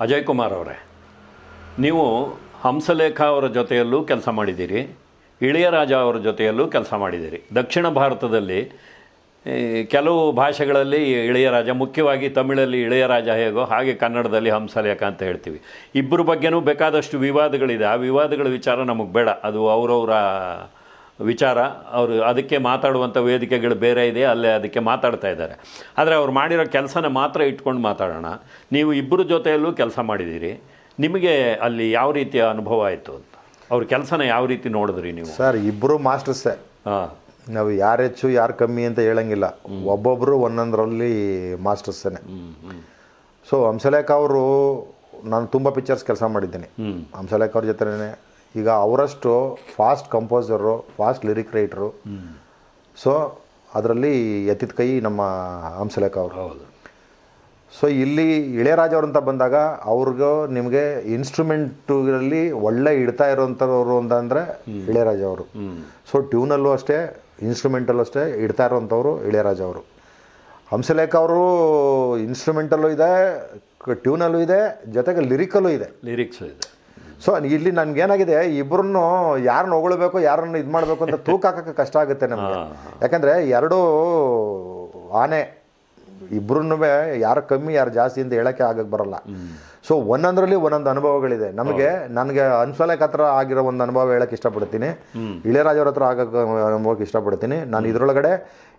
ಅಜಯ್ ಕುಮಾರ್ ಅವರೇ, ನೀವು ಹಂಸಲೇಖ ಅವರ ಜೊತೆಯಲ್ಲೂ ಕೆಲಸ ಮಾಡಿದ್ದೀರಿ ಇಳೆಯರಾಜ ಅವರ ಜೊತೆಯಲ್ಲೂ ಕೆಲಸ ಮಾಡಿದ್ದೀರಿ. ದಕ್ಷಿಣ ಭಾರತದಲ್ಲಿ ಕೆಲವು ಭಾಷೆಗಳಲ್ಲಿ ಇಳೆಯರಾಜ ಮುಖ್ಯವಾಗಿ ತಮಿಳಲ್ಲಿ ಇಳೆಯರಾಜ ಹೇಗೋ ಹಾಗೆ ಕನ್ನಡದಲ್ಲಿ ಹಂಸಲೇಖ ಅಂತ ಹೇಳ್ತೀವಿ. ಇಬ್ಬರ ಬಗ್ಗೆನೂ ಬೇಕಾದಷ್ಟು ವಿವಾದಗಳಿದೆ. ಆ ವಿವಾದಗಳ ವಿಚಾರ ನಮಗೆ ಬೇಡ. ಅದು ಅವರವರ ವಿಚಾರ ಅವರು ಅದಕ್ಕೆ ಮಾತಾಡುವಂಥ ವೇದಿಕೆಗಳು ಬೇರೆ ಇದೆ ಅಲ್ಲೇ ಅದಕ್ಕೆ ಮಾತಾಡ್ತಾ ಇದ್ದಾರೆ. ಆದರೆ ಅವ್ರು ಮಾಡಿರೋ ಕೆಲಸನ ಮಾತ್ರ ಇಟ್ಕೊಂಡು ಮಾತಾಡೋಣ. ನೀವು ಇಬ್ಬರ ಜೊತೆಯಲ್ಲೂ ಕೆಲಸ ಮಾಡಿದ್ದೀರಿ. ನಿಮಗೆ ಅಲ್ಲಿ ಯಾವ ರೀತಿಯ ಅನುಭವ ಆಯಿತು ಅಂತ? ಅವ್ರ ಕೆಲಸನ ಯಾವ ರೀತಿ ನೋಡಿದ್ರಿ ನೀವು? ಸರ್ ಇಬ್ಬರು ಮಾಸ್ಟರ್ಸೇ. ಹಾಂ. ನಾವು ಯಾರು ಹೆಚ್ಚು ಯಾರು ಕಮ್ಮಿ ಅಂತ ಹೇಳಂಗಿಲ್ಲ. ಒಬ್ಬೊಬ್ಬರು ಒಂದೊಂದರಲ್ಲಿ ಮಾಸ್ಟರ್ಸೇನೆ ಸೊ ಹಂಸಲೇಖ ಅವರು ನಾನು ತುಂಬ ಪಿಕ್ಚರ್ಸ್ ಕೆಲಸ ಮಾಡಿದ್ದೀನಿ. ಹಂಸಲೇಖ ಅವ್ರ ಜೊತೆನೇ ಈಗ ಅವರಷ್ಟು fast composer fast lyric writer so ಅದರಲ್ಲಿ ಎತ್ತಿದ ಕೈ ನಮ್ಮ ಹಂಸಲೇಖ ಅವರು. ಹೌದು. ಸೊ ಇಲ್ಲಿ ಇಳೆಯರಾಜ ಅವರು ಅಂತ ಬಂದಾಗ ಅವ್ರಿಗೂ ನಿಮಗೆ ಇನ್ಸ್ಟ್ರೂಮೆಂಟಲ್ಲಿ ಒಳ್ಳೆ ಇಡ್ತಾ ಇರೋವಂಥವ್ರು ಅಂತಂದರೆ ಇಳೆಯರಾಜ ಅವರು. ಸೊ ಟ್ಯೂನಲ್ಲೂ ಅಷ್ಟೇ ಇನ್ಸ್ಟ್ರೂಮೆಂಟಲ್ಲೂ ಅಷ್ಟೇ ಇಡ್ತಾ ಇರೋವಂಥವ್ರು ಇಳೆಯರಾಜ ಅವರು. ಹಂಸಲೇಖ ಅವರು ಇನ್ಸ್ಟ್ರೂಮೆಂಟಲ್ಲೂ ಇದೆ ಟ್ಯೂನಲ್ಲೂ ಇದೆ ಜೊತೆಗೆ ಲಿರಿಕಲ್ಲೂ ಇದೆ. ಲಿರಿಕ್ಸು ಇದೆ. ಸೊ ಇಲ್ಲಿ ನನ್ಗೇನಾಗಿದೆ ಇಬ್ಬರನ್ನು ಯಾರನ್ನ ಹೊಗಳ್ಬೇಕು ಯಾರನ್ನು ಇದು ಮಾಡಬೇಕು ಅಂತ ತೂಕ ಹಾಕಕ್ಕೆ ಕಷ್ಟ ಆಗುತ್ತೆ ನಮಗೆ. ಯಾಕಂದರೆ ಎರಡೂ ಆನೆ ಇಬ್ಬರೂ ಯಾರು ಕಮ್ಮಿ ಯಾರು ಜಾಸ್ತಿ ಅಂತ ಹೇಳೋಕ್ಕೆ ಆಗಕ್ಕೆ ಬರಲ್ಲ. ಸೊ ಒಂದೊಂದರಲ್ಲಿ ಒಂದೊಂದು ಅನುಭವಗಳಿದೆ. ನಮಗೆ ನನಗೆ ಅನ್ಸಲಕ್ಕೆ ಹತ್ರ ಆಗಿರೋ ಒಂದು ಅನುಭವ ಹೇಳಕ್ಕೆ ಇಷ್ಟಪಡ್ತೀನಿ. ಇಳೆಯರಾಜವ್ರ ಹತ್ರ ಆಗಕ್ಕೆ ಅನುಭವಕ್ಕೆ ಇಷ್ಟಪಡ್ತೀನಿ. ನಾನು ಇದರೊಳಗಡೆ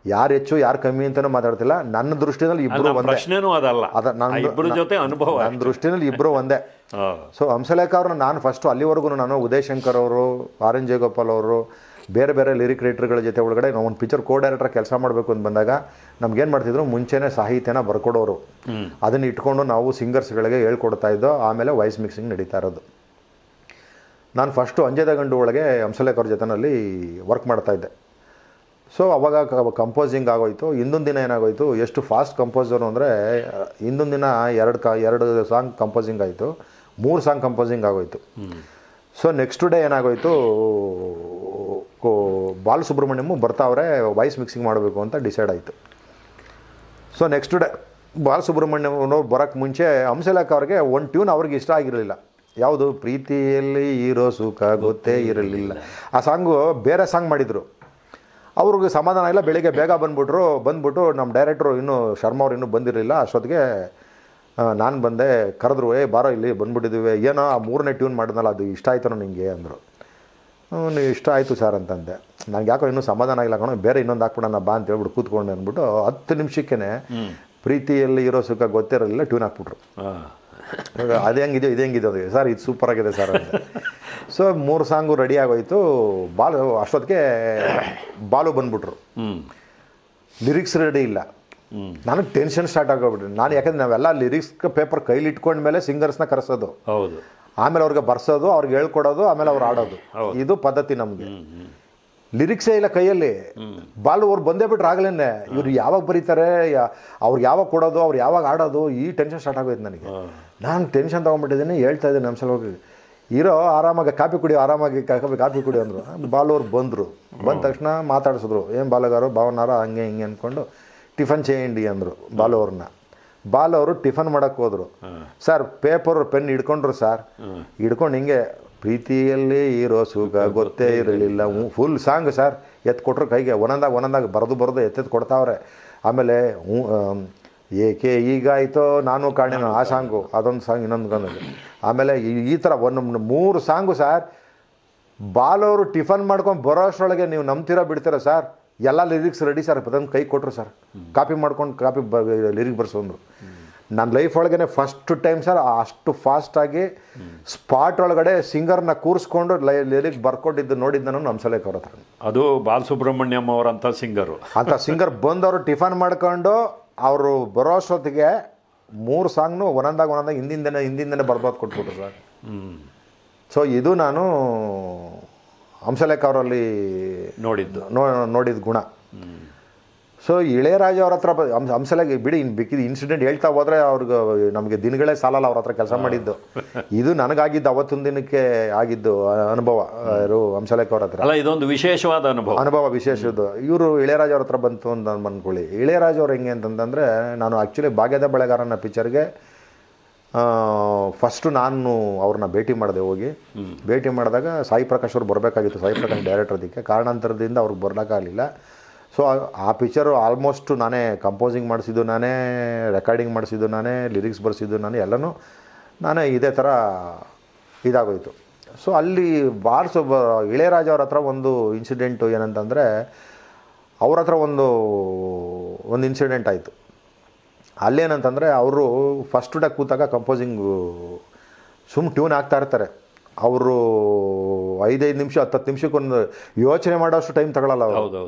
ಯಾರು ಹೆಚ್ಚು ಯಾರು ಕಮ್ಮಿ ಅಂತಲೂ ಮಾತಾಡ್ತಿಲ್ಲ. ನನ್ನ ದೃಷ್ಟಿನಲ್ಲಿ ಇಬ್ಬರು ಒಂದೇ. ಪ್ರಶ್ನೆನೂ ಅದಲ್ಲ. ಅದ ನನ್ನ ಆ ಜೊತೆ ಅನುಭವ ನನ್ನ ದೃಷ್ಟಿನಲ್ಲಿ ಇಬ್ಬರು ಒಂದೇ. ಸೊ ಹಂಸಲೇಖ ಅವ್ರನ್ನ ನಾನು ಫಸ್ಟು ಅಲ್ಲಿವರೆಗೂ ನಾನು ಉದಯ್ ಶಂಕರ್ ಅವರು ಆರ್ ಎನ್ ಜಯಗೋಪಾಲ್ ಅವರು ಬೇರೆ ಬೇರೆ ಲಿರಿಕ್ ರೈಟರ್ಗಳ ಜೊತೆ ಒಳಗಡೆ ನಾವು ಒಂದು ಪಿಕ್ಚರ್ ಕೋ ಡೈರೆಕ್ಟರ್ ಕೆಲಸ ಮಾಡಬೇಕು ಅಂತ ಬಂದಾಗ ನಮ್ಗೇನು ಮಾಡ್ತಿದ್ರು ಮುಂಚೆನೇ ಸಾಹಿತ್ಯನ ಬರ್ಕೊಡೋರು. ಅದನ್ನ ಇಟ್ಕೊಂಡು ನಾವು ಸಿಂಗರ್ಸ್ಗಳಿಗೆ ಹೇಳ್ಕೊಡ್ತಾ ಇದ್ದೋ ಆಮೇಲೆ ವಾಯ್ಸ್ ಮಿಕ್ಸಿಂಗ್ ನಡೀತಾ ಇರೋದು. ನಾನು ಫಸ್ಟು ಅಂಜೆದ ಗಂಡು ಒಳಗೆ ಹಂಸಲೇಖರ್ ಜೊತೆನಲ್ಲಿ ವರ್ಕ್ ಮಾಡ್ತಾ ಇದ್ದೆ. ಸೊ ಅವಾಗ ಕಂಪೋಸಿಂಗ್ ಆಗೋಯ್ತು. ಹಿಂದೊಂದು ದಿನ ಏನಾಗೋಯ್ತು? ಎಷ್ಟು ಫಾಸ್ಟ್ ಕಂಪೋಸರು ಅಂದರೆ ಹಿಂದೊಂದು ದಿನ ಎರಡು ಕ ಎರಡು ಸಾಂಗ್ ಕಂಪೋಸಿಂಗ್ ಆಯಿತು. ಮೂರು ಸಾಂಗ್ ಕಂಪೋಸಿಂಗ್ ಆಗೋಯ್ತು. ಸೊ ನೆಕ್ಸ್ಟ್ ಡೇ ಏನಾಗೋಯ್ತು? ಬಾಲಸುಬ್ರಹ್ಮಣ್ಯಮು ಬರ್ತಾವ್ರೆ ವಾಯ್ಸ್ ಮಿಕ್ಸಿಂಗ್ ಮಾಡಬೇಕು ಅಂತ ಡಿಸೈಡ್ ಆಯಿತು. ಸೊ ನೆಕ್ಸ್ಟ್ ಡೇ ಬಾಲಸುಬ್ರಹ್ಮಣ್ಯವ್ರು ಬರೋಕ್ಕೆ ಮುಂಚೆ ಹಂಸಲೇಖ ಅವ್ರಿಗೆ ಒಂದು ಟ್ಯೂನ್ ಅವ್ರಿಗೆ ಇಷ್ಟ ಆಗಿರಲಿಲ್ಲ. ಯಾವುದು? ಪ್ರೀತಿಯಲ್ಲಿ ಇರೋ ಸುಖ ಗೊತ್ತೇ ಇರಲಿಲ್ಲ. ಆ ಸಾಂಗು ಬೇರೆ ಸಾಂಗ್ ಮಾಡಿದರು. ಅವ್ರಿಗೆ ಸಮಾಧಾನ ಇಲ್ಲ, ಬೆಳಿಗ್ಗೆ ಬೇಗ ಬಂದ್ಬಿಟ್ರು, ಬಂದ್ಬಿಟ್ಟು ನಮ್ಮ ಡೈರೆಕ್ಟ್ರು ಇನ್ನೂ ಶರ್ಮಾ ಅವ್ರು ಇನ್ನೂ ಬಂದಿರಲಿಲ್ಲ. ಅಷ್ಟೊತ್ತಿಗೆ ನಾನು ಬಂದೆ, ಕರೆದ್ರು, ಏ, ಬಾರೋ ಇಲ್ಲಿ ಬಂದ್ಬಿಟ್ಟಿದ್ದೀವಿ ಏನೋ ಆ ಮೂರನೇ ಟ್ಯೂನ್ ಮಾಡಿದ್ನಲ್ಲ, ಅದು ಇಷ್ಟ ಆಯ್ತು ನಿಮಗೆ ಅಂದರು. ಇಷ್ಟ ಆಯಿತು ಸರ್ ಅಂತಂದೆ. ನನಗೆ ಯಾಕೋ ಇನ್ನೂ ಸಮಾಧಾನ ಆಗಿಲ್ಲ ಕಣೋ ಬೇರೆ ಇನ್ನೊಂದು ಹಾಕ್ಬಿಡೋಣ ಬಾ ಅಂತ ಹೇಳ್ಬಿಟ್ಟು ಕೂತ್ಕೊಂಡೆ ಅಂದ್ಬಿಟ್ಟು ಹತ್ತು ನಿಮಿಷಕ್ಕೇ ಪ್ರೀತಿಯಲ್ಲಿ ಇರೋ ಸುಖ ಗೊತ್ತಿರಲಿಲ್ಲ ಟ್ಯೂನ್ ಹಾಕ್ಬಿಟ್ರು. ಹಾಂ ಅದು ಹೆಂಗಿದೆಯೋ ಇದು ಹೆಂಗಿದೆ ಅದು. ಸರ್ ಇದು ಸೂಪರ್ ಆಗಿದೆ ಸರ್ ಅಂತ ಸೊ ಮೂರು ಸಾಂಗು ರೆಡಿ ಆಗೋಯ್ತು. ಬಾಲು ಅಷ್ಟೊತ್ತಿಗೆ ಬಾಲು ಬಂದ್ಬಿಟ್ರು. ಲಿರಿಕ್ಸ್ ರೆಡಿ ಇಲ್ಲ. ನನಗೆ ಟೆನ್ಷನ್ ಸ್ಟಾರ್ಟ್ ಆಗೋಗ್ಬಿಟ್ರಿ ನಾನು ಯಾಕಂದ್ರೆ ನಾವೆಲ್ಲ ಲಿರಿಕ್ಸ್ ಪೇಪರ್ ಕೈಲಿ ಇಟ್ಕೊಂಡ್ಮೇಲೆ ಸಿಂಗರ್ಸ್ನ ಕರೆಸೋದು. ಹೌದು. ಆಮೇಲೆ ಅವ್ರಿಗೆ ಬರ್ಸೋದು ಅವ್ರಿಗೆ ಹೇಳ್ಕೊಡೋದು ಆಮೇಲೆ ಅವ್ರು ಆಡೋದು. ಇದು ಪದ್ಧತಿ ನಮಗೆ. ಲಿರಿಕ್ಸೇ ಇಲ್ಲ ಕೈಯಲ್ಲಿ. ಬಾಲು ಅವ್ರು ಬಂದೇ ಬಿಟ್ರೆ ಆಗ್ಲೇನೆ. ಇವ್ರು ಯಾವಾಗ ಬರೀತಾರೆ ಅವ್ರಿಗೆ ಯಾವಾಗ ಕೊಡೋದು ಅವ್ರು ಯಾವಾಗ ಆಡೋದು ಈ ಟೆನ್ಷನ್ ಸ್ಟಾರ್ಟ್ ಆಗೋಯ್ತು ನನಗೆ. ನಾನು ಟೆನ್ಷನ್ ತೊಗೊಂಡ್ಬಿಟ್ಟಿದ್ದೀನಿ ಹೇಳ್ತಾ ಇದ್ದೀನಿ ನಮ್ಮ ಸಲುವಾಗಿ. ಇರೋ ಆರಾಮಾಗಿ ಕಾಫಿ ಕುಡಿ ಆರಾಮಾಗಿ ಕಾಫಿ ಕುಡಿ ಅಂದರು. ಬಾಲು ಅವ್ರು ಬಂದರು. ಬಂದ ತಕ್ಷಣ ಮಾತಾಡಿಸಿದ್ರು. ಏನು ಬಾಲಗಾರು ಭಾವನಾರ ಹಂಗೆ ಹಿಂಗೆ ಅಂದ್ಕೊಂಡು ಟಿಫನ್ ಚೇಂಡಿ ಅಂದರು ಬಾಲವ್ರನ್ನ ಬಾಲು ಅವರು ಟಿಫನ್ ಮಾಡಕ್ಕೆ ಹೋದ್ರು. ಸರ್ ಪೇಪರ್ ಪೆನ್ ಹಿಡ್ಕೊಂಡ್ರು ಸರ್. ಹಿಡ್ಕೊಂಡು ಹಿಂಗೆ ಪ್ರೀತಿಯಲ್ಲಿ ಇರೋ ಸುಖ ಗೊತ್ತೇ ಇರಲಿಲ್ಲ. Full song sir. ಎತ್ತು ಕೊಟ್ರು ಕೈಗೆ ಒಂದೊಂದಾಗ ಒಂದೊಂದಾಗ ಬರೆದು ಬರೆದು ಎತ್ತೆತ್ತು ಕೊಡ್ತಾವ್ರೆ. ಆಮೇಲೆ ಹ್ಞೂ ಏಕೆ ಈಗಾಯ್ತೋ ನಾನು ಕಾಣೆ ಆ ಸಾಂಗು ಅದೊಂದು ಸಾಂಗ್ ಇನ್ನೊಂದು ಆಮೇಲೆ ಈ- ಈ ಥರ ಒಂದು ಮೂರು ಸಾಂಗು ಸರ್. ಬಾಲವರು ಟಿಫನ್ ಮಾಡ್ಕೊಂಡು ಬರೋ ಅಷ್ಟರೊಳಗೆ ನೀವು ನಂಬ್ತೀರಾ ಬಿಡ್ತೀರಾ ಸರ್? ಎಲ್ಲ ಲಿರಿಕ್ಸ್ ರೆಡಿ ಸರ್ ಅದನ್ನು ಕೈ ಕೊಟ್ಟರು ಸರ್ ಕಾಪಿ ಮಾಡ್ಕೊಂಡು ಕಾಪಿ ಬ ಲಿರಿಕ್ ಬರ್ಸೋಂದ್ರು ನನ್ನ ಲೈಫ್ ಒಳಗೇನೆ ಫಸ್ಟ್ ಟೈಮ್ ಸರ್ ಅಷ್ಟು ಫಾಸ್ಟಾಗಿ ಸ್ಪಾಟ್ ಒಳಗಡೆ ಸಿಂಗರ್ನ ಕೂರಿಸ್ಕೊಂಡು ಲೈ ಲಿರಿಕ್ ಬರ್ಕೊಂಡಿದ್ದು ನೋಡಿದ್ದು ನಾನು ಸಲಹೆ ಅವ್ರ ಹತ್ರ. ಅದು ಬಾಲಸುಬ್ರಹ್ಮಣ್ಯಂ ಅವರಂಥ ಸಿಂಗರು ಅಂಥ ಸಿಂಗರ್ ಬಂದವರು ಟಿಫನ್ ಮಾಡ್ಕೊಂಡು ಅವರು ಬರೋ ಅಷ್ಟೊತ್ತಿಗೆ ಮೂರು ಸಾಂಗ್ನು ಒಂದೊಂದಾಗ ಒಂದೊಂದಾಗ ಹಿಂದಿಂದನೇ ಹಿಂದಿಂದನೇ ಬರ್ಬೋದು ಕೊಟ್ಬಿಟ್ರು ಸರ್ ಸೊ ಇದು ನಾನು ಹಂಸಲೇಖ ಅವರಲ್ಲಿ ನೋಡಿದ್ದು. ನೋ ನೋಡಿದ ಗುಣ. ಸೊ ಇಳೆಯರಾಜ ಅವ್ರ ಹತ್ರ ಹಂಸ ಹಂಸಲೇಖ ಬಿಡಿ ಇನ್ನು ಬಿಕ್ಕಿದ ಇನ್ಸಿಡೆಂಟ್ ಹೇಳ್ತಾ ಹೋದ್ರೆ ಅವ್ರಿಗೆ ನಮಗೆ ದಿನಗಳೇ ಸಾಲಲ್ಲ ಅವ್ರ ಹತ್ರ ಕೆಲಸ ಮಾಡಿದ್ದು. ಇದು ನನಗಾಗಿದ್ದು ಅವತ್ತೊಂದು ದಿನಕ್ಕೆ ಆಗಿದ್ದು ಅನುಭವ ಯಾರು ಹಂಸಲೇಖ ಅವ್ರ ಹತ್ರ. ಅಲ್ಲ ಇದೊಂದು ವಿಶೇಷವಾದ ಅನುಭವ. ಅನುಭವ ವಿಶೇಷದ್ದು. ಇವರು ಇಳೆಯರಾಜ ಅವ್ರ ಹತ್ರ ಬಂತು ಅಂತ ಅಂದ್ಕೊಳ್ಳಿ ಇಳೆಯರಾಜ ಅವ್ರು ಹೆಂಗೆ ಅಂತಂತಂದರೆ ನಾನು ಆ್ಯಕ್ಚುಲಿ ಭಾಗ್ಯದ ಬೆಳೆಗಾರನ ಪಿಕ್ಚರ್ಗೆ ಫಸ್ಟು ನಾನು ಅವ್ರನ್ನ ಭೇಟಿ ಮಾಡಿದೆ ಹೋಗಿ. ಭೇಟಿ ಮಾಡಿದಾಗ ಸಾಯಿ ಪ್ರಕಾಶ್ ಅವ್ರು ಬರಬೇಕಾಗಿತ್ತು ಸಾಯಿ ಪ್ರಕಾಶ್ ಡೈರೆಕ್ಟರ್ ಅದಕ್ಕೆ. ಕಾರಣಾಂತರದಿಂದ ಅವ್ರಿಗೆ ಬರೋಕ್ಕಾಗಲಿಲ್ಲ ಸೊ ಆ ಪಿಕ್ಚರು ಆಲ್ಮೋಸ್ಟ್ ನಾನೇ ಕಂಪೋಸಿಂಗ್ ಮಾಡಿಸಿದ್ದು ನಾನೇ ರೆಕಾರ್ಡಿಂಗ್ ಮಾಡಿಸಿದ್ದು ನಾನೇ ಲಿರಿಕ್ಸ್ ಬರೆಸಿದ್ದು ನಾನು ಎಲ್ಲನೂ ನಾನೇ ಇದೇ ಥರ ಇದಾಗೋಯಿತು. ಸೊ ಅಲ್ಲಿ ಬಾರ್ಸ್ ಒಬ್ಬ ಇಳೆಯರಾಜ ಅವ್ರ ಹತ್ರ ಒಂದು ಇನ್ಸಿಡೆಂಟು ಏನಂತಂದರೆ ಅವ್ರ ಹತ್ರ ಒಂದು ಒಂದು ಇನ್ಸಿಡೆಂಟ್ ಆಯಿತು. ಅಲ್ಲೇನಂತಂದರೆ ಅವರು ಫಸ್ಟ್ ಡೇ ಕೂತಾಗ ಕಂಪೋಸಿಂಗು ಸುಮ್ಮ ಟ್ಯೂನ್ ಆಗ್ತಾ ಇರ್ತಾರೆ. ಅವರು ಐದೈದು ನಿಮಿಷ ಹತ್ತು ಹತ್ತು ನಿಮಿಷಕ್ಕೊಂದು ಯೋಚನೆ ಮಾಡೋಷ್ಟು ಟೈಮ್ ತಗೊಳ್ಳಲ್ಲ ಅವರು.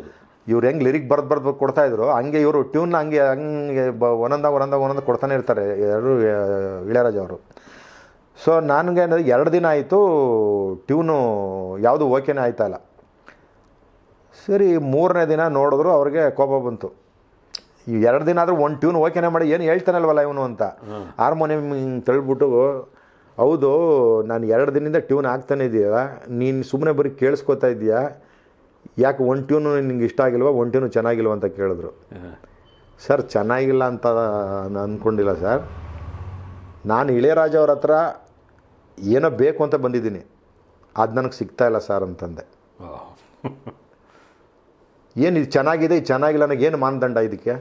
ಇವ್ರು ಹೆಂಗೆ ಲಿರಿಕ್ ಬರ್ದು ಬರ್ದು ಕೊಡ್ತಾ ಇದ್ರು ಹಂಗೆ ಇವರು ಟ್ಯೂನ್ ಹಂಗೆ ಹಂಗೆ ಬ ಒಂದೊಂದಾಗ ಒಂದೊಂದಾಗ ಒಂದೊಂದು ಕೊಡ್ತಾನೆ ಇರ್ತಾರೆ ಯಾರು ಇಳೆಯರಾಜ ಅವರು. ಸೊ ನನಗೆ ಎರಡು ದಿನ ಆಯಿತು ಟ್ಯೂನು ಯಾವುದು ಓಕೆನೇ ಆಯ್ತಾ ಇಲ್ಲ. ಸರಿ ಮೂರನೇ ದಿನ ನೋಡಿದ್ರು ಅವ್ರಿಗೆ ಕೋಪ ಬಂತು. ಈ ಎರಡು ದಿನ ಆದರೂ ಒಂದು ಟ್ಯೂನ್ ಓಕೆನೇ ಮಾಡಿ ಏನು ಹೇಳ್ತಾನಲ್ವಲ್ಲ ಇವನು ಅಂತ. ಹಾರ್ಮೋನಿಯಂ ಹಿಂಗೆ ತಳ್ಬಿಟ್ಟು ಹೌದು ನಾನು ಎರಡು ದಿನದಿಂದ ಟ್ಯೂನ್ ಆಗ್ತಾನೆ ಇದೆಯಾ? ನೀನು ಸುಮ್ಮನೆ ಬರೀ ಕೇಳಿಸ್ಕೊತಾ ಇದೆಯಾ? ಯಾಕೆ ಒಂದು ಟ್ಯೂನು ನಿಂಗೆ ಇಷ್ಟ ಆಗಿಲ್ವಾ? ಒಂದು ಟ್ಯೂನು ಚೆನ್ನಾಗಿಲ್ವ ಅಂತ ಕೇಳಿದ್ರು. ಸರ್ ಚೆನ್ನಾಗಿಲ್ಲ ಅಂತ ನಾನು ಅಂದ್ಕೊಂಡಿಲ್ಲ ಸರ್ ನಾನು ಇಳೆಯರಾಜ ಅವ್ರ ಹತ್ರ ಏನೋ ಬೇಕು ಅಂತ ಬಂದಿದ್ದೀನಿ. ಅದು ನನಗೆ ಸಿಗ್ತಾ ಇಲ್ಲ ಸರ್ ಅಂತಂದೆ. ಏನು ಇದು ಚೆನ್ನಾಗಿದೆ ಇದು ಚೆನ್ನಾಗಿಲ್ಲ ನನಗೆ ಏನು ಮಾನದಂಡ ಇದಕ್ಕೆ?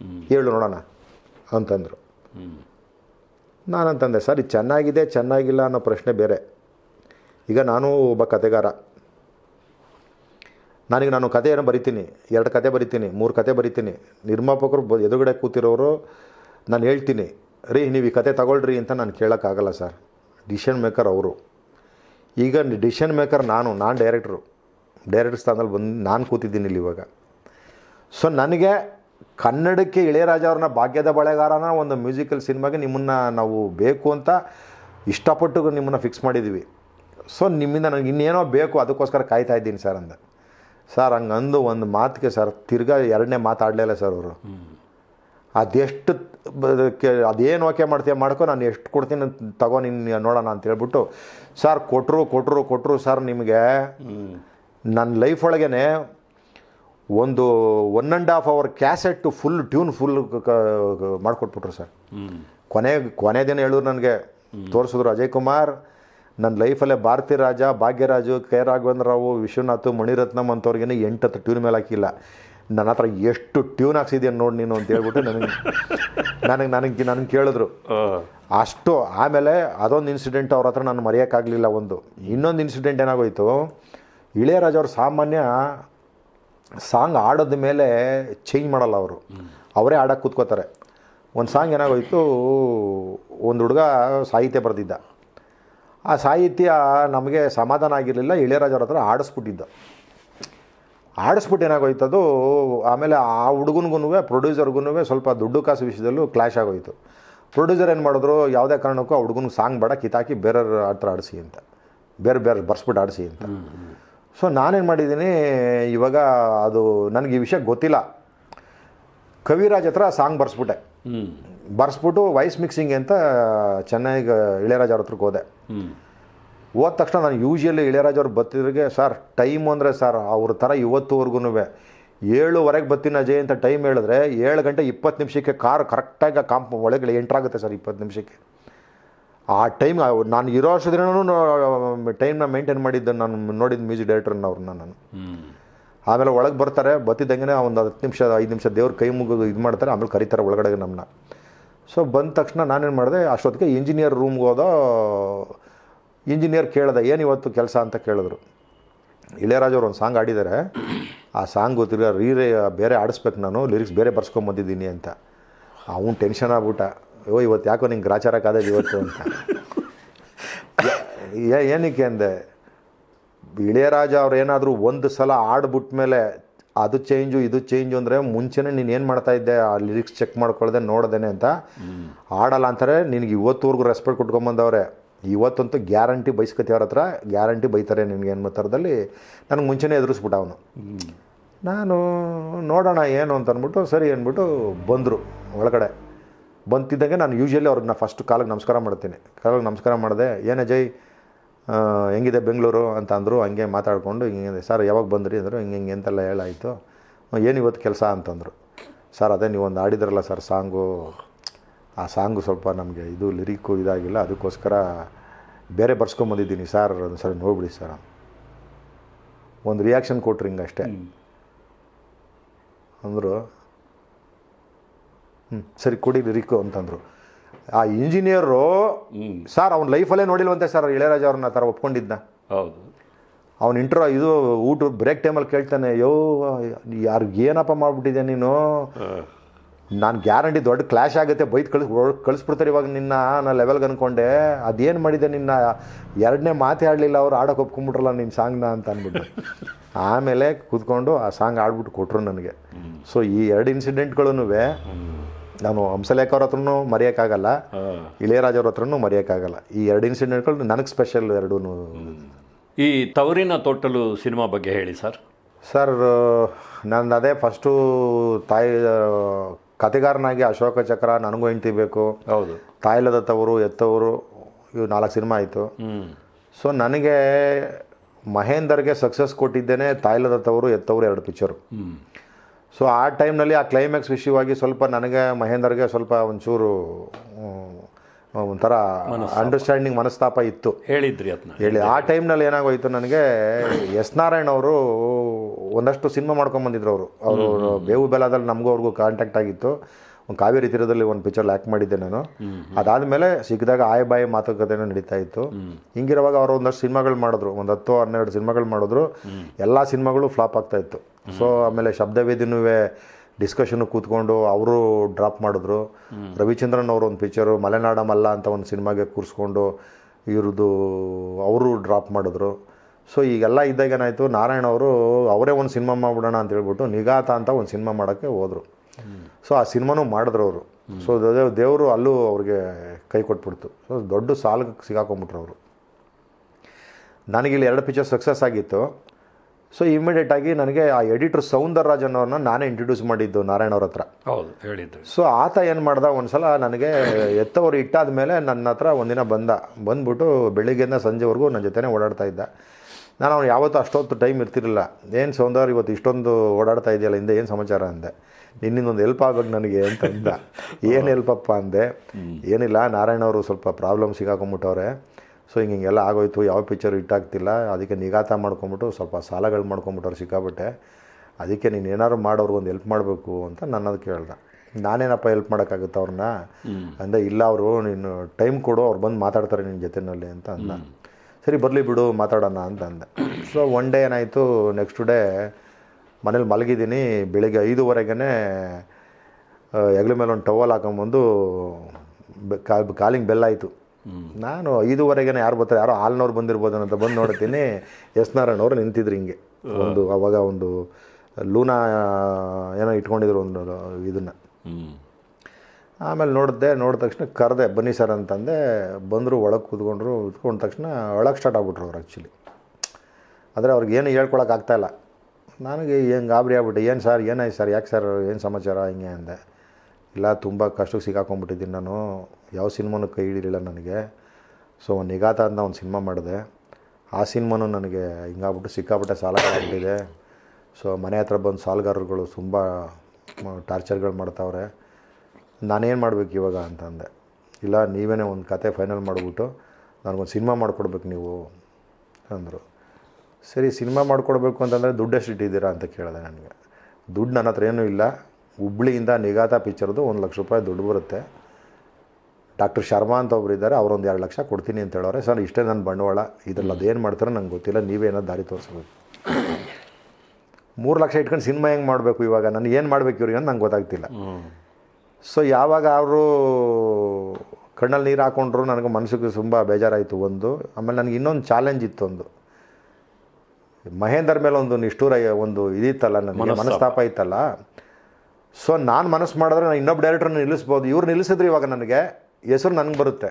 ಹೇಳು ನೋಡೋಣ ಅಂತಂದರು. ನಾನಂತಂದೆ, ಸರ್, ಚೆನ್ನಾಗಿದೆ, ಚೆನ್ನಾಗಿಲ್ಲ ಅನ್ನೋ ಪ್ರಶ್ನೆ ಬೇರೆ. ಈಗ ನಾನು ಒಬ್ಬ ಕತೆಗಾರ. ನನಗೆ ನಾನು ಕಥೆಯನ್ನು ಬರಿತೀನಿ, ಎರಡು ಕತೆ ಬರಿತೀನಿ, ಮೂರು ಕತೆ ಬರಿತೀನಿ. ನಿರ್ಮಾಪಕರು ಬ, ಎದುರುಗಡೆ ಕೂತಿರೋರು ನಾನು ಹೇಳ್ತೀನಿ, ರೀ, ನೀವು ಈ ಕತೆ ತಗೊಳ್ರಿ ಅಂತ ನಾನು ಕೇಳೋಕ್ಕಾಗಲ್ಲ ಸರ್. ಡಿಸಿಷನ್ ಮೇಕರ್ ಅವರು. ಈಗ ಡಿಸಿಷನ್ ಮೇಕರ್ ನಾನು ನಾನು ಡೈರೆಕ್ಟ್ರು. ಡೈರೆಕ್ಟರ್ ಸ್ಥಾನದಲ್ಲಿ ಬಂದು ನಾನು ಕೂತಿದ್ದೀನಿ ಇಲ್ಲಿ ಇವಾಗ. ಸೊ ನನಗೆ ಕನ್ನಡಕ್ಕೆ ಇಳೆಯರಾಜ ಅವ್ರನ್ನ ಭಾಗ್ಯದ ಬಳೆಗಾರನ ಒಂದು ಮ್ಯೂಸಿಕಲ್ ಸಿನಿಮಾಗೆ ನಿಮ್ಮನ್ನು ನಾವು ಬೇಕು ಅಂತ ಇಷ್ಟಪಟ್ಟು ನಿಮ್ಮನ್ನು ಫಿಕ್ಸ್ ಮಾಡಿದ್ದೀವಿ ಸೊ ನಿಮ್ಮಿಂದ ನನಗೆ ಇನ್ನೇನೋ ಬೇಕು ಅದಕ್ಕೋಸ್ಕರ ಕಾಯ್ತಾ ಇದ್ದೀನಿ ಸರ್ ಅಂದ. ಸರ್ ಹಂಗಂದು ಒಂದು ಮಾತಿಗೆ ಸರ್ ತಿರ್ಗಾ ಎರಡನೇ ಮಾತಾಡಲಿಲ್ಲ ಸರ್ ಅವರು. ಅದೆಷ್ಟು ಅದೇನು ಓಕೆ ಮಾಡ್ತೀಯ ಮಾಡ್ಕೊ ನಾನು ಎಷ್ಟು ಕೊಡ್ತೀನಿ ಅಂತ ತಗೋ ನಿನ್ನ ನೋಡೋಣ ಅಂತ ಹೇಳ್ಬಿಟ್ಟು ಸರ್ ಕೊಟ್ಟರು ಕೊಟ್ಟರು ಕೊಟ್ಟರು ಸರ್ ನಿಮಗೆ ನನ್ನ ಲೈಫ್ ಒಳಗೇ ಒಂದು one and half hour cassette full tune full ಮಾಡಿಕೊಟ್ಬಿಟ್ರು sir. ಕೊನೆ ಕೊನೆ ದಿನ ಹೇಳಿದ್ರು ನನಗೆ ತೋರಿಸಿದ್ರು ಅಜಯ್ ಕುಮಾರ್ ನನ್ನ ಲೈಫಲ್ಲೇ ಭಾರತಿ ರಾಜ ಭಾಗ್ಯರಾಜು ಕೆ ರಾಘವೇಂದ್ರ ರಾವು ವಿಶ್ವನಾಥ್ ಮಣಿರತ್ನಂ ಅಂಥವ್ರಿಗೇನೆ ಎಂಟು ಹತ್ತು ಟ್ಯೂನ್ ಮೇಲೆ ಹಾಕಿಲ್ಲ. ನನ್ನ ಹತ್ರ ಎಷ್ಟು ಟ್ಯೂನ್ ಹಾಕ್ಸಿದ್ಯಾನ ನೋಡಿ ನೀನು ಅಂತ ಹೇಳ್ಬಿಟ್ಟು ನನಗೆ ನನಗೆ ನನಗೆ ನನಗೆ ಕೇಳಿದ್ರು. ಅಷ್ಟು ಆಮೇಲೆ ಅದೊಂದು ಇನ್ಸಿಡೆಂಟ್ ಅವ್ರ ಹತ್ರ ನಾನು ಮರೆಯೋಕ್ಕಾಗಲಿಲ್ಲ ಒಂದು. ಇನ್ನೊಂದು ಇನ್ಸಿಡೆಂಟ್ ಏನಾಗೋಯ್ತು ಇಳೆಯರಾಜ ಅವ್ರು ಸಾಮಾನ್ಯ ಸಾಂಗ್ ಆಡೋದ ಮೇಲೆ ಚೇಂಜ್ ಮಾಡಲ್ಲ ಅವರು. ಅವರೇ ಆಡೋಕ್ಕೆ ಕೂತ್ಕೋತಾರೆ. ಒಂದು ಸಾಂಗ್ ಏನಾಗೋಯ್ತು, ಒಂದು ಹುಡುಗ ಸಾಹಿತ್ಯ ಬರೆದಿದ್ದ. ಆ ಸಾಹಿತ್ಯ ನಮಗೆ ಸಮಾಧಾನ ಆಗಿರಲಿಲ್ಲ ಇಳೆಯರಾಜ ಅವ್ರ ಹತ್ರ ಆಡಿಸ್ಬಿಟ್ಟಿದ್ದ. ಆಡಿಸ್ಬಿಟ್ಟು ಏನಾಗೋಯ್ತು ಅದು, ಆಮೇಲೆ ಆ ಹುಡುಗನಿಗೂ ಪ್ರೊಡ್ಯೂಸರ್ಗೂ ಸ್ವಲ್ಪ ದುಡ್ಡು ಕಾಸು ವಿಷಯದಲ್ಲೂ ಕ್ಲಾಶ್ ಆಗೋಯ್ತು. ಪ್ರೊಡ್ಯೂಸರ್ ಏನು ಮಾಡಿದ್ರು, ಯಾವುದೇ ಕಾರಣಕ್ಕೂ ಆ ಹುಡುಗನ ಸಾಂಗ್ ಬೇಡ, ಕಿತಾಕಿ ಬೇರೆಯವ್ರ ಹತ್ರ ಆಡಿಸಿ ಅಂತ. ಬೇರೆ ಬೇರೆ ಬರ್ಸ್ಬಿಟ್ಟು ಆಡಿಸಿ ಅಂತ. ಸೊ ನಾನೇನು ಮಾಡಿದ್ದೀನಿ ಇವಾಗ ಅದು ನನಗೆ ಈ ವಿಷಯ ಗೊತ್ತಿಲ್ಲ. ಕವಿರಾಜ್ ಹತ್ರ ಸಾಂಗ್ ಬರ್ಸ್ಬಿಟ್ಟೆ. ಹ್ಞೂ ಬರ್ಸ್ಬಿಟ್ಟು ವಾಯ್ಸ್ ಮಿಕ್ಸಿಂಗ್ ಅಂತ ಚೆನ್ನೈಗೆ ಇಳೆಯರಾಜ್ ಅವ್ರ ಹತ್ರಕ್ಕೆ ಹೋದೆ. ಹೋದ ತಕ್ಷಣ ನಾನು ಯೂಶಲಿ ಇಳೆಯರಾಜ್ ಅವ್ರು ಬತ್ತಿದ್ರಿಗೆ ಸರ್ ಟೈಮ್ ಅಂದರೆ ಸರ್ ಅವ್ರ ಥರ ಇವತ್ತುವರೆಗೂ ಏಳುವರೆಗೆ ಬತ್ತೀನಿ ಅಜಯ್ ಅಂತ ಟೈಮ್ ಹೇಳಿದ್ರೆ ಏಳು ಗಂಟೆ ಇಪ್ಪತ್ತು ನಿಮಿಷಕ್ಕೆ ಕಾರ್ ಕರೆಕ್ಟಾಗಿ ಕಾಂಪ್ ಒಳಗಡೆ ಎಂಟ್ರಾಗುತ್ತೆ ಸರ್ ಇಪ್ಪತ್ತು ನಿಮಿಷಕ್ಕೆ. ಆ ಟೈಮ್ ನಾನು ಇರೋ ಅಷ್ಟು ದಿನನೂ ಟೈಮ್ನ ಮೇಂಟೈನ್ ಮಾಡಿದ್ದು ನಾನು ನೋಡಿದ ಮ್ಯೂಸಿಕ್ ಡೈರೆಕ್ಟರ್ನ ಅವ್ರನ್ನ ನಾನು. ಆಮೇಲೆ ಒಳಗೆ ಬರ್ತಾರೆ ಬತ್ತಿದ್ದಂಗೆ ಒಂದು ಹತ್ತು ನಿಮಿಷ ಐದು ನಿಮಿಷ ದೇವ್ರ ಕೈ ಮುಗಿದು ಇದು ಮಾಡ್ತಾರೆ ಆಮೇಲೆ ಕರೀತಾರೆ ಒಳಗಡೆ ನಮ್ಮನ್ನ ಸೊ ಬಂದ ತಕ್ಷಣ ನಾನೇನು ಮಾಡಿದೆ ಅಷ್ಟೊತ್ತಿಗೆ ಇಂಜಿನಿಯರ್ ರೂಮ್ಗೆ ಹೋದ ಇಂಜಿನಿಯರ್ ಕೇಳಿದೆ ಏನು ಇವತ್ತು ಕೆಲಸ? ಅಂತ ಕೇಳಿದ್ರು. ಇಳೆಯರಾಜವ್ರು ಒಂದು ಸಾಂಗ್ ಆಡಿದ್ದಾರೆ ಆ ಸಾಂಗ್ ಗೊತ್ತಿರೋ ರೀ ಬೇರೆ ಆಡಿಸ್ಬೇಕು ನಾನು ಲಿರಿಕ್ಸ್ ಬೇರೆ ಬರ್ಸ್ಕೊಂಬಂದಿದ್ದೀನಿ ಅಂತ. ಅವನು ಟೆನ್ಷನ್ ಆಗ್ಬಿಟ್ಟ. ಓ ಇವತ್ತು ಯಾಕೋ ನಿಂಗೆ ಗ್ರಾಚಾರ ಕಾದದ್ದು ಇವತ್ತು ಅಂತ. ಏನಕ್ಕೆ ಅಂದೆ? ಇಳೆಯರಾಜ ಅವ್ರು ಏನಾದರೂ ಒಂದು ಸಲ ಆಡ್ಬಿಟ್ಟ ಮೇಲೆ ಅದು ಚೇಂಜು ಇದು ಚೇಂಜು ಅಂದರೆ ಮುಂಚೆನೇ ನೀನು ಏನು ಮಾಡ್ತಾ ಇದ್ದೆ? ಆ ಲಿರಿಕ್ಸ್ ಚೆಕ್ ಮಾಡ್ಕೊಳ್ದೆ ನೋಡ್ದೇನೆ ಅಂತ. ಆಡಲ್ಲ ಅಂತಾರೆ ನಿನಗೆ ಇವತ್ತುವರೆಗೂ ರೆಸ್ಪೆಕ್ಟ್ ಕೊಟ್ಕೊಂಬಂದವ್ರೆ ಇವತ್ತಂತೂ ಗ್ಯಾರಂಟಿ ಬೈಸ್ಕತಿ ಅವ್ರ ಹತ್ರ ಗ್ಯಾರಂಟಿ ಬೈತಾರೆ ನಿನಗೆ ಏನು ಥರದಲ್ಲಿ ನನಗೆ ಮುಂಚೆನೇ ಎದುರಿಸ್ಬಿಟ್ಟ ಅವನು. ನಾನು ನೋಡೋಣ ಏನು ಅಂತ ಅಂದ್ಬಿಟ್ಟು ಸರಿ ಅಂದ್ಬಿಟ್ಟು ಬಂದರು ಒಳಗಡೆ. ಬಂತಿದ್ದಂಗೆ ನಾನು ಯೂಶ್ವಲಿ ಅವ್ರನ್ನ ಫಸ್ಟ್ ಕಾಲಿಗೆ ನಮಸ್ಕಾರ ಮಾಡ್ತೀನಿ. ಕಾಲಿಗೆ ನಮಸ್ಕಾರ ಮಾಡಿದೆ ಏನು ಅಜಯ್? ಹೆಂಗಿದೆ ಬೆಂಗಳೂರು? ಅಂತ ಅಂದರು. ಹಂಗೆ ಮಾತಾಡಿಕೊಂಡು ಹಿಂಗೆ ಸರ್ ಯಾವಾಗ ಬಂದ್ರಿ? ಅಂದರು. ಹಿಂಗೆ ಹಿಂಗೆ ಅಂತೆಲ್ಲ ಹೇಳಾಯಿತು. ಏನು ಇವತ್ತು ಕೆಲಸ? ಅಂತಂದರು. ಸರ್ ಅದೇ ನೀವು ಒಂದು ಆಡಿದ್ರಲ್ಲ ಸರ್ ಸಾಂಗು. ಆ ಸಾಂಗು ಸ್ವಲ್ಪ ನಮಗೆ ಇದು ಲಿರಿಕ್ಕು ಇದಾಗಿಲ್ಲ ಅದಕ್ಕೋಸ್ಕರ ಬೇರೆ ಬರ್ಸ್ಕೊಂಬಂದಿದ್ದೀನಿ ಸರ್ ಒಂದು ಸರಿ ನೋಡ್ಬಿಡಿ ಸರ್ ಒಂದು ರಿಯಾಕ್ಷನ್ ಕೊಟ್ರಿ ಹಿಂಗೆ ಅಷ್ಟೇ ಅಂದರು. ಸರಿ ಕೊಡಿ ಲಿರಿಕ್ಕು ಅಂತಂದರು. ಆ ಇಂಜಿನಿಯರು ಸರ್ ಅವ್ನ ಲೈಫಲ್ಲೇ ನೋಡಿಲ್ವಂತೆ ಸರ್ ಇಳೆಯರಾಜ ಅವ್ರನ್ನ ಥರ ಒಪ್ಕೊಂಡಿದ್ದ ಹೌದು. ಅವ್ನು ಇಂಟ್ರೋ ಇದು ಊಟ ಬ್ರೇಕ್ ಟೈಮಲ್ಲಿ ಕೇಳ್ತಾನೆ ಯೋ ಯಾರಿಗೇನಪ್ಪ ಏನಪ್ಪ ಮಾಡಿಬಿಟ್ಟಿದೆ ನೀನು? ನಾನು ಗ್ಯಾರಂಟಿ ದೊಡ್ಡ ಕ್ಲಾಶ್ ಆಗುತ್ತೆ ಬೈತ್ ಕಳಿಸ್ ಕಳಿಸ್ಬಿಡ್ತಾರೆ ಇವಾಗ ನಿನ್ನ ನಾನು ಲೆವೆಲ್ಗೆ ಅಂದ್ಕೊಂಡೆ ಅದೇನು ಮಾಡಿದೆ ನಿನ್ನ? ಎರಡನೇ ಮಾತೇ ಆಡಲಿಲ್ಲ ಅವ್ರು ಆಡೋಕೆ ಒಪ್ಕೊಂಬಿಟ್ರಲ್ಲ ನಿನ್ನ ಸಾಂಗ್ನ ಅಂತ ಅಂದ್ಬಿಟ್ಟು ಆಮೇಲೆ ಕೂತ್ಕೊಂಡು ಆ ಸಾಂಗ್ ಆಡ್ಬಿಟ್ಟು ಕೊಟ್ಟರು ನನಗೆ. ಸೊ ಈ ಎರಡು ಇನ್ಸಿಡೆಂಟ್ಗಳೂ ನಾನು ಹಂಸಲೇಖ ಅವ್ರ ಹತ್ರನೂ ಮರೆಯೋಕ್ಕಾಗಲ್ಲ ಇಳೆಯರಾಜ್ ಅವ್ರ ಹತ್ರನೂ ಮರೆಯೋಕ್ಕಾಗಲ್ಲ. ಈ ಎರಡು ಇನ್ಸಿಡೆಂಟ್ಗಳು ನನಗೆ ಸ್ಪೆಷಲ್ ಎರಡೂ ಈ ತವರಿನ ತೊಟ್ಟಲು ಸಿನಿಮಾ ಬಗ್ಗೆ ಹೇಳಿ ಸರ್. ಸರ್ ನಂದು ಅದೇ ಫಸ್ಟು ತಾಯಿ ಕತೆಗಾರನಾಗಿ ಅಶೋಕ ಚಕ್ರ ನನಗೂ ಹೆಂಡತಿ ಬೇಕು. ಹೌದು. ತಾಯಿಲದ ತವರು ಎತ್ತವರು ಇವು ನಾಲ್ಕು ಸಿನಿಮಾ ಆಯಿತು. ಸೊ ನನಗೆ ಮಹೇಂದರ್ಗೆ ಸಕ್ಸಸ್ ಕೊಟ್ಟಿದ್ದೇನೆ ತಾಯಿಲದ ತವರು ಎತ್ತವರು ಎರಡು ಪಿಕ್ಚರು ಸೊ ಆ ಟೈಮ್ನಲ್ಲಿ ಆ ಕ್ಲೈಮ್ಯಾಕ್ಸ್ ವಿಷಯವಾಗಿ ಸ್ವಲ್ಪ ನನಗೆ ಮಹೇಂದರ್ಗೆ ಸ್ವಲ್ಪ ಒಂಚೂರು ಒಂಥರ ಅಂಡರ್ಸ್ಟ್ಯಾಂಡಿಂಗ್ ಮನಸ್ತಾಪ ಇತ್ತು. ಹೇಳಿದ್ರಿ ಅದನ್ನ ಹೇಳಿ ಆ ಟೈಮ್ನಲ್ಲಿ ಏನಾಗೋಯ್ತು ನನಗೆ ಎಸ್ ನಾರಾಯಣ್ ಅವರು ಒಂದಷ್ಟು ಸಿನಿಮಾ ಮಾಡ್ಕೊಂಬಂದಿದ್ರು ಅವರು. ಅವರು ಬೇವು ಬೆಲಾದಲ್ಲಿ ನಮಗೂ ಅವ್ರಿಗೂ ಕಾಂಟ್ಯಾಕ್ಟ್ ಆಗಿತ್ತು. ಒಂದು ಕಾವೇರಿ ತೀರದಲ್ಲಿ ಒಂದು ಪಿಕ್ಚರ್ ಆ್ಯಕ್ಟ್ ಮಾಡಿದ್ದೆ ನಾನು. ಅದಾದಮೇಲೆ ಸಿಕ್ಕಿದಾಗ ಆಯ ಬಾಯಿ ಮಾತುಕತೆನೂ ನಡೀತಾ ಇತ್ತು. ಹಿಂಗಿರುವಾಗ ಅವರು ಒಂದಷ್ಟು ಸಿನಿಮಾಗಳು ಮಾಡಿದ್ರು. ಒಂದು ಹತ್ತು ಹನ್ನೆರಡು ಸಿನಿಮಾಗಳು ಮಾಡಿದ್ರು. ಎಲ್ಲ ಸಿನಿಮಾಗಳು ಫ್ಲಾಪ್ ಆಗ್ತಾ ಇತ್ತು. ಸೊ ಆಮೇಲೆ ಶಬ್ದವೇದಿನೂ ಡಿಸ್ಕಷನ್ ಕೂತ್ಕೊಂಡು ಅವರು ಡ್ರಾಪ್ ಮಾಡಿದ್ರು. ರವಿಚಂದ್ರನ್ ಅವರು ಒಂದು ಪಿಕ್ಚರು ಮಲೆನಾಡ ಮಲ್ಲ ಅಂತ ಒಂದು ಸಿನಿಮಾಗೆ ಕೂರಿಸ್ಕೊಂಡು ಇವ್ರದ್ದು ಅವರು ಡ್ರಾಪ್ ಮಾಡಿದ್ರು. ಸೊ ಈಗೆಲ್ಲ ಇದ್ದಾಗ ಏನಾಯಿತು, ನಾರಾಯಣ ಅವರು ಅವರೇ ಒಂದು ಸಿನಿಮಾ ಮಾಡ್ಬಿಡೋಣ ಅಂತ ಹೇಳ್ಬಿಟ್ಟು ನಿಗಾತ ಅಂತ ಒಂದು ಸಿನಿಮಾ ಮಾಡೋಕ್ಕೆ ಹೋದರು. ಸೊ ಆ ಸಿನಿಮಾನೂ ಮಾಡಿದ್ರು ಅವರು. ಸೊ ದೇವರು ಅಲ್ಲೂ ಅವ್ರಿಗೆ ಕೈ ಕೊಟ್ಬಿಡ್ತು. ಸೊ ದೊಡ್ಡ ಸಾಲಕ್ಕೆ ಸಿಗಾಕೊಂಬಿಟ್ರು ಅವರು. ನನಗಿಲ್ಲಿ ಎರಡು ಪಿಕ್ಚರ್ ಸಕ್ಸಸ್ ಆಗಿತ್ತು. ಸೊ ಇಮಿಡಿಯೇಟಾಗಿ ನನಗೆ ಆ ಎಡಿಟರ್ ಸೌಂದರರಾಜನ್ ಅವ್ರನ್ನ ನಾನೇ ಇಂಟ್ರೊಡ್ಯೂಸ್ ಮಾಡಿದ್ದು ನಾರಾಯಣ ಅವ್ರ ಹತ್ರ. ಹೌದು ಹೇಳಿದ್ರು ಸೊ ಆತ ಏನು ಮಾಡ್ದ ಒಂದ್ಸಲ ನನಗೆ ಎತ್ತವರು ಇಟ್ಟಾದ ಮೇಲೆ ನನ್ನ ಹತ್ರ ಒಂದಿನ ಬಂದ ಬಂದ್ಬಿಟ್ಟು ಬೆಳಿಗ್ಗೆಯಿಂದ ಸಂಜೆವರೆಗೂ ನನ್ನ ಜೊತೆನೇ ಓಡಾಡ್ತಾ ಇದ್ದ. ನಾನು ಅವ್ನು ಯಾವತ್ತೂ ಅಷ್ಟೊತ್ತು ಟೈಮ್ ಇರ್ತಿರಲಿಲ್ಲ. ಏನು ಸೌಂದರ್ ಇವತ್ತು ಇಷ್ಟೊಂದು ಓಡಾಡ್ತಾ ಇದೆಯಲ್ಲ ಹಿಂದೆ ಏನು ಸಮಾಚಾರ? ಅಂದೆ. ನಿನ್ನಿಂದೊಂದು ಹೆಲ್ಪ್ ಆಗ್ಬೇಕು ನನಗೆ ಅಂತ ಇಲ್ಲ ಏನು ಹೆಲ್ಪಪ್ಪ ಅಂದೆ. ಏನಿಲ್ಲ ನಾರಾಯಣ ಅವರು ಸ್ವಲ್ಪ ಪ್ರಾಬ್ಲಮ್ ಸಿಗಾಕೊಂಬಿಟ್ಟವ್ರೆ ಸೊ ಹಿಂಗೆ ಹಿಂಗೆಲ್ಲ ಆಗೋಯ್ತು. ಯಾವ ಪಿಕ್ಚರ್ ಇಟ್ಟಾಗ್ತಿಲ್ಲ ಅದಕ್ಕೆ ನಿಗಾತ ಮಾಡ್ಕೊಂಬಿಟ್ಟು ಸ್ವಲ್ಪ ಸಾಲಗಳು ಮಾಡ್ಕೊಂಬಿಟ್ಟವ್ರು ಸಿಕ್ಕಾಬಿಟ್ಟೆ ಅದಕ್ಕೆ ನೀನು ಏನಾದ್ರು ಮಾಡೋರು ಒಂದು ಹೆಲ್ಪ್ ಮಾಡಬೇಕು ಅಂತ ನನ್ನದು ಕೇಳ್ದೆ. ನಾನೇನಪ್ಪ ಹೆಲ್ಪ್ ಮಾಡೋಕ್ಕಾಗುತ್ತೆ ಅವ್ರನ್ನ ಅಂದರೆ ಇಲ್ಲ ಅವರು ನೀನು ಟೈಮ್ ಕೊಡು ಅವ್ರು ಬಂದು ಮಾತಾಡ್ತಾರೆ ನಿನ್ನ ಜೊತೆಯಲ್ಲಿ ಅಂತ ಅಂದ. ಸರಿ ಬರಲಿ ಬಿಡು ಮಾತಾಡೋಣ ಅಂತ ಅಂದೆ. ಸೊ ಒನ್ ಡೇ ಏನಾಯಿತು ನೆಕ್ಸ್ಟ್ ಡೇ ಮನೇಲಿ ಮಲಗಿದ್ದೀನಿ. ಬೆಳಿಗ್ಗೆ ಐದುವರೆಗೆ ಹೆಗ್ಲ ಮೇಲೆ ಒಂದು ಟವಲ್ ಹಾಕೊಂಬಂದು ಕಾಲಿಂಗ್ ಬೆಲ್ ಆಯಿತು ನಾನು ಐದುವರೆಗೆ ಯಾರು ಬರ್ತಾರೆ, ಯಾರೋ ಹಾಲ್ನವ್ರು ಅಂತ ಬಂದು ನೋಡ್ತೀನಿ. ಎಸ್ ನಾರಾಯಣ ಅವರು ನಿಂತಿದ್ರು ಹಿಂಗೆ. ಒಂದು ಅವಾಗ ಒಂದು ಲೂನಾ, ಏನೋ ಇಟ್ಕೊಂಡಿದ್ರು ಒಂದು ಇದನ್ನು. ಆಮೇಲೆ ನೋಡಿದೆ, ನೋಡಿದ ತಕ್ಷಣ ಕರೆದೆ, ಬನ್ನಿ ಸರ್ ಅಂತಂದೆ, ಬಂದರು ಒಳಗೆ ಕೂತ್ಕೊಂಡ್ರು, ಕೂತ್ಕೊಂಡ ತಕ್ಷಣ ಒಳಗೆ ಸ್ಟಾರ್ಟ್ ಆಗ್ಬಿಟ್ರು ಅವ್ರು ಆ್ಯಕ್ಚುಲಿ ಆದರೆ ಅವ್ರಿಗೆ ಏನು ಹೇಳ್ಕೊಳಕ್ಕೆ ಆಗ್ತಾಯಿಲ್ಲ ನನಗೆ ಏನು ಗಾಬರಿ ಆಗ್ಬಿಟ್ಟು, ಏನು ಸರ್, ಏನಾಯ್ತು ಸರ್, ಯಾಕೆ ಸರ್, ಏನು ಸಮಾಚಾರ ಹಿಂಗೆ ಅಂದೆ. ಇಲ್ಲ, ತುಂಬ ಕಷ್ಟಕ್ಕೆ ಸಿಕ್ಕಾಕೊಂಡ್ಬಿಟ್ಟಿದ್ದೀನಿ ನಾನು. ಯಾವ ಸಿನಿಮಾನೂ ಕೈ ಹಿಡಿಲಿಲ್ಲ ನನಗೆ. ಸೊ ನಿಗಾತ ಅಂತ ಒಂದು ಸಿನಿಮಾ ಮಾಡಿದೆ. ಆ ಸಿನಿಮಾನು ನನಗೆ ಹಿಂಗಾಗ್ಬಿಟ್ಟು ಸಿಕ್ಕಾಬಿಟ್ಟೆ ಸಾಲಗಳಾಗ್ಬಿಟ್ಟಿದೆ ಸೊ ಮನೆ ಹತ್ರ ಬಂದು ಸಾಲಗಾರರುಗಳು ತುಂಬ ಟಾರ್ಚರ್ಗಳು ಮಾಡ್ತಾವ್ರೆ. ನಾನೇನು ಮಾಡಬೇಕು ಇವಾಗ ಅಂತಂದೆ ಇಲ್ಲ ನೀವೇ ಒಂದು ಕತೆ ಫೈನಲ್ ಮಾಡಿಬಿಟ್ಟು ನನಗೊಂದು ಸಿನಿಮಾ ಮಾಡಿಕೊಡ್ಬೇಕು ನೀವು ಅಂದರು. ಸರಿ, ಸಿನಿಮಾ ಮಾಡಿಕೊಡ್ಬೇಕು ಅಂತಂದರೆ ದುಡ್ಡು ಎಷ್ಟು ಇಟ್ಟಿದ್ದೀರಾ ಅಂತ ಕೇಳಿದೆ ನನಗೆ. ದುಡ್ಡು ನನ್ನ ಹತ್ರ ಏನೂ ಇಲ್ಲ. ಹುಬ್ಳಿಯಿಂದ ನಿಗಾತ ಪಿಕ್ಚರ್ದು ಒಂದು ಲಕ್ಷ ರೂಪಾಯಿ ದುಡ್ಡು ಬರುತ್ತೆ. ಡಾಕ್ಟರ್ ಶರ್ಮಾ ಅಂತ ಒಬ್ರು ಇದ್ದಾರೆ ಅವರೊಂದು ಎರಡು ಲಕ್ಷ ಕೊಡ್ತೀನಿ ಅಂತ ಹೇಳೋರೆ. ಸರ್ ಇಷ್ಟೇ ನನ್ನ ಬಂಡವಾಳ. ಇದ್ರಲ್ಲಿ ಅದೇನು ಮಾಡ್ತಾರೋ ನಂಗೆ ಗೊತ್ತಿಲ್ಲ ನೀವೇನೋ ದಾರಿ ತೋರಿಸ್ಬೇಕು ಮೂರು ಲಕ್ಷ ಇಟ್ಕೊಂಡು ಸಿನಿಮಾ ಹೆಂಗೆ ಮಾಡಬೇಕು ಇವಾಗ? ನಾನು ಏನು ಮಾಡಬೇಕು ಇವ್ರಿಗೆ ಅಂತ ನಂಗೆ ಗೊತ್ತಾಗ್ತಿಲ್ಲ. ಸೊ ಯಾವಾಗ ಅವರು ಕಣ್ಣಲ್ಲಿ ನೀರು ಹಾಕೊಂಡ್ರು ನನಗೆ ಮನಸ್ಸಿಗೆ ತುಂಬ ಬೇಜಾರಾಯಿತು ಒಂದು. ಆಮೇಲೆ ನನಗೆ ಇನ್ನೊಂದು ಚಾಲೆಂಜ್ ಇತ್ತು ಒಂದು. ಮಹೇಂದರ್ ಮೇಲೆ ಒಂದು ನಿಷ್ಠೂರ ಒಂದು ಇದಿತ್ತಲ್ಲ ನನಗೆ ಮನಸ್ತಾಪ. ಮನಸ್ತಾಪ ಇತ್ತಲ್ಲ. ಸೊ ನಾನು ಮನಸ್ಸು ಮಾಡಿದ್ರೆ ನಾನು ಇನ್ನೊಬ್ಬ ಡೈರೆಕ್ಟ್ರನ್ನ ನಿಲ್ಲಿಸ್ಬೋದು. ಇವ್ರು ನಿಲ್ಲಿಸಿದ್ರು ಇವಾಗ ನನಗೆ ಹೆಸರು ನನಗೆ ಬರುತ್ತೆ.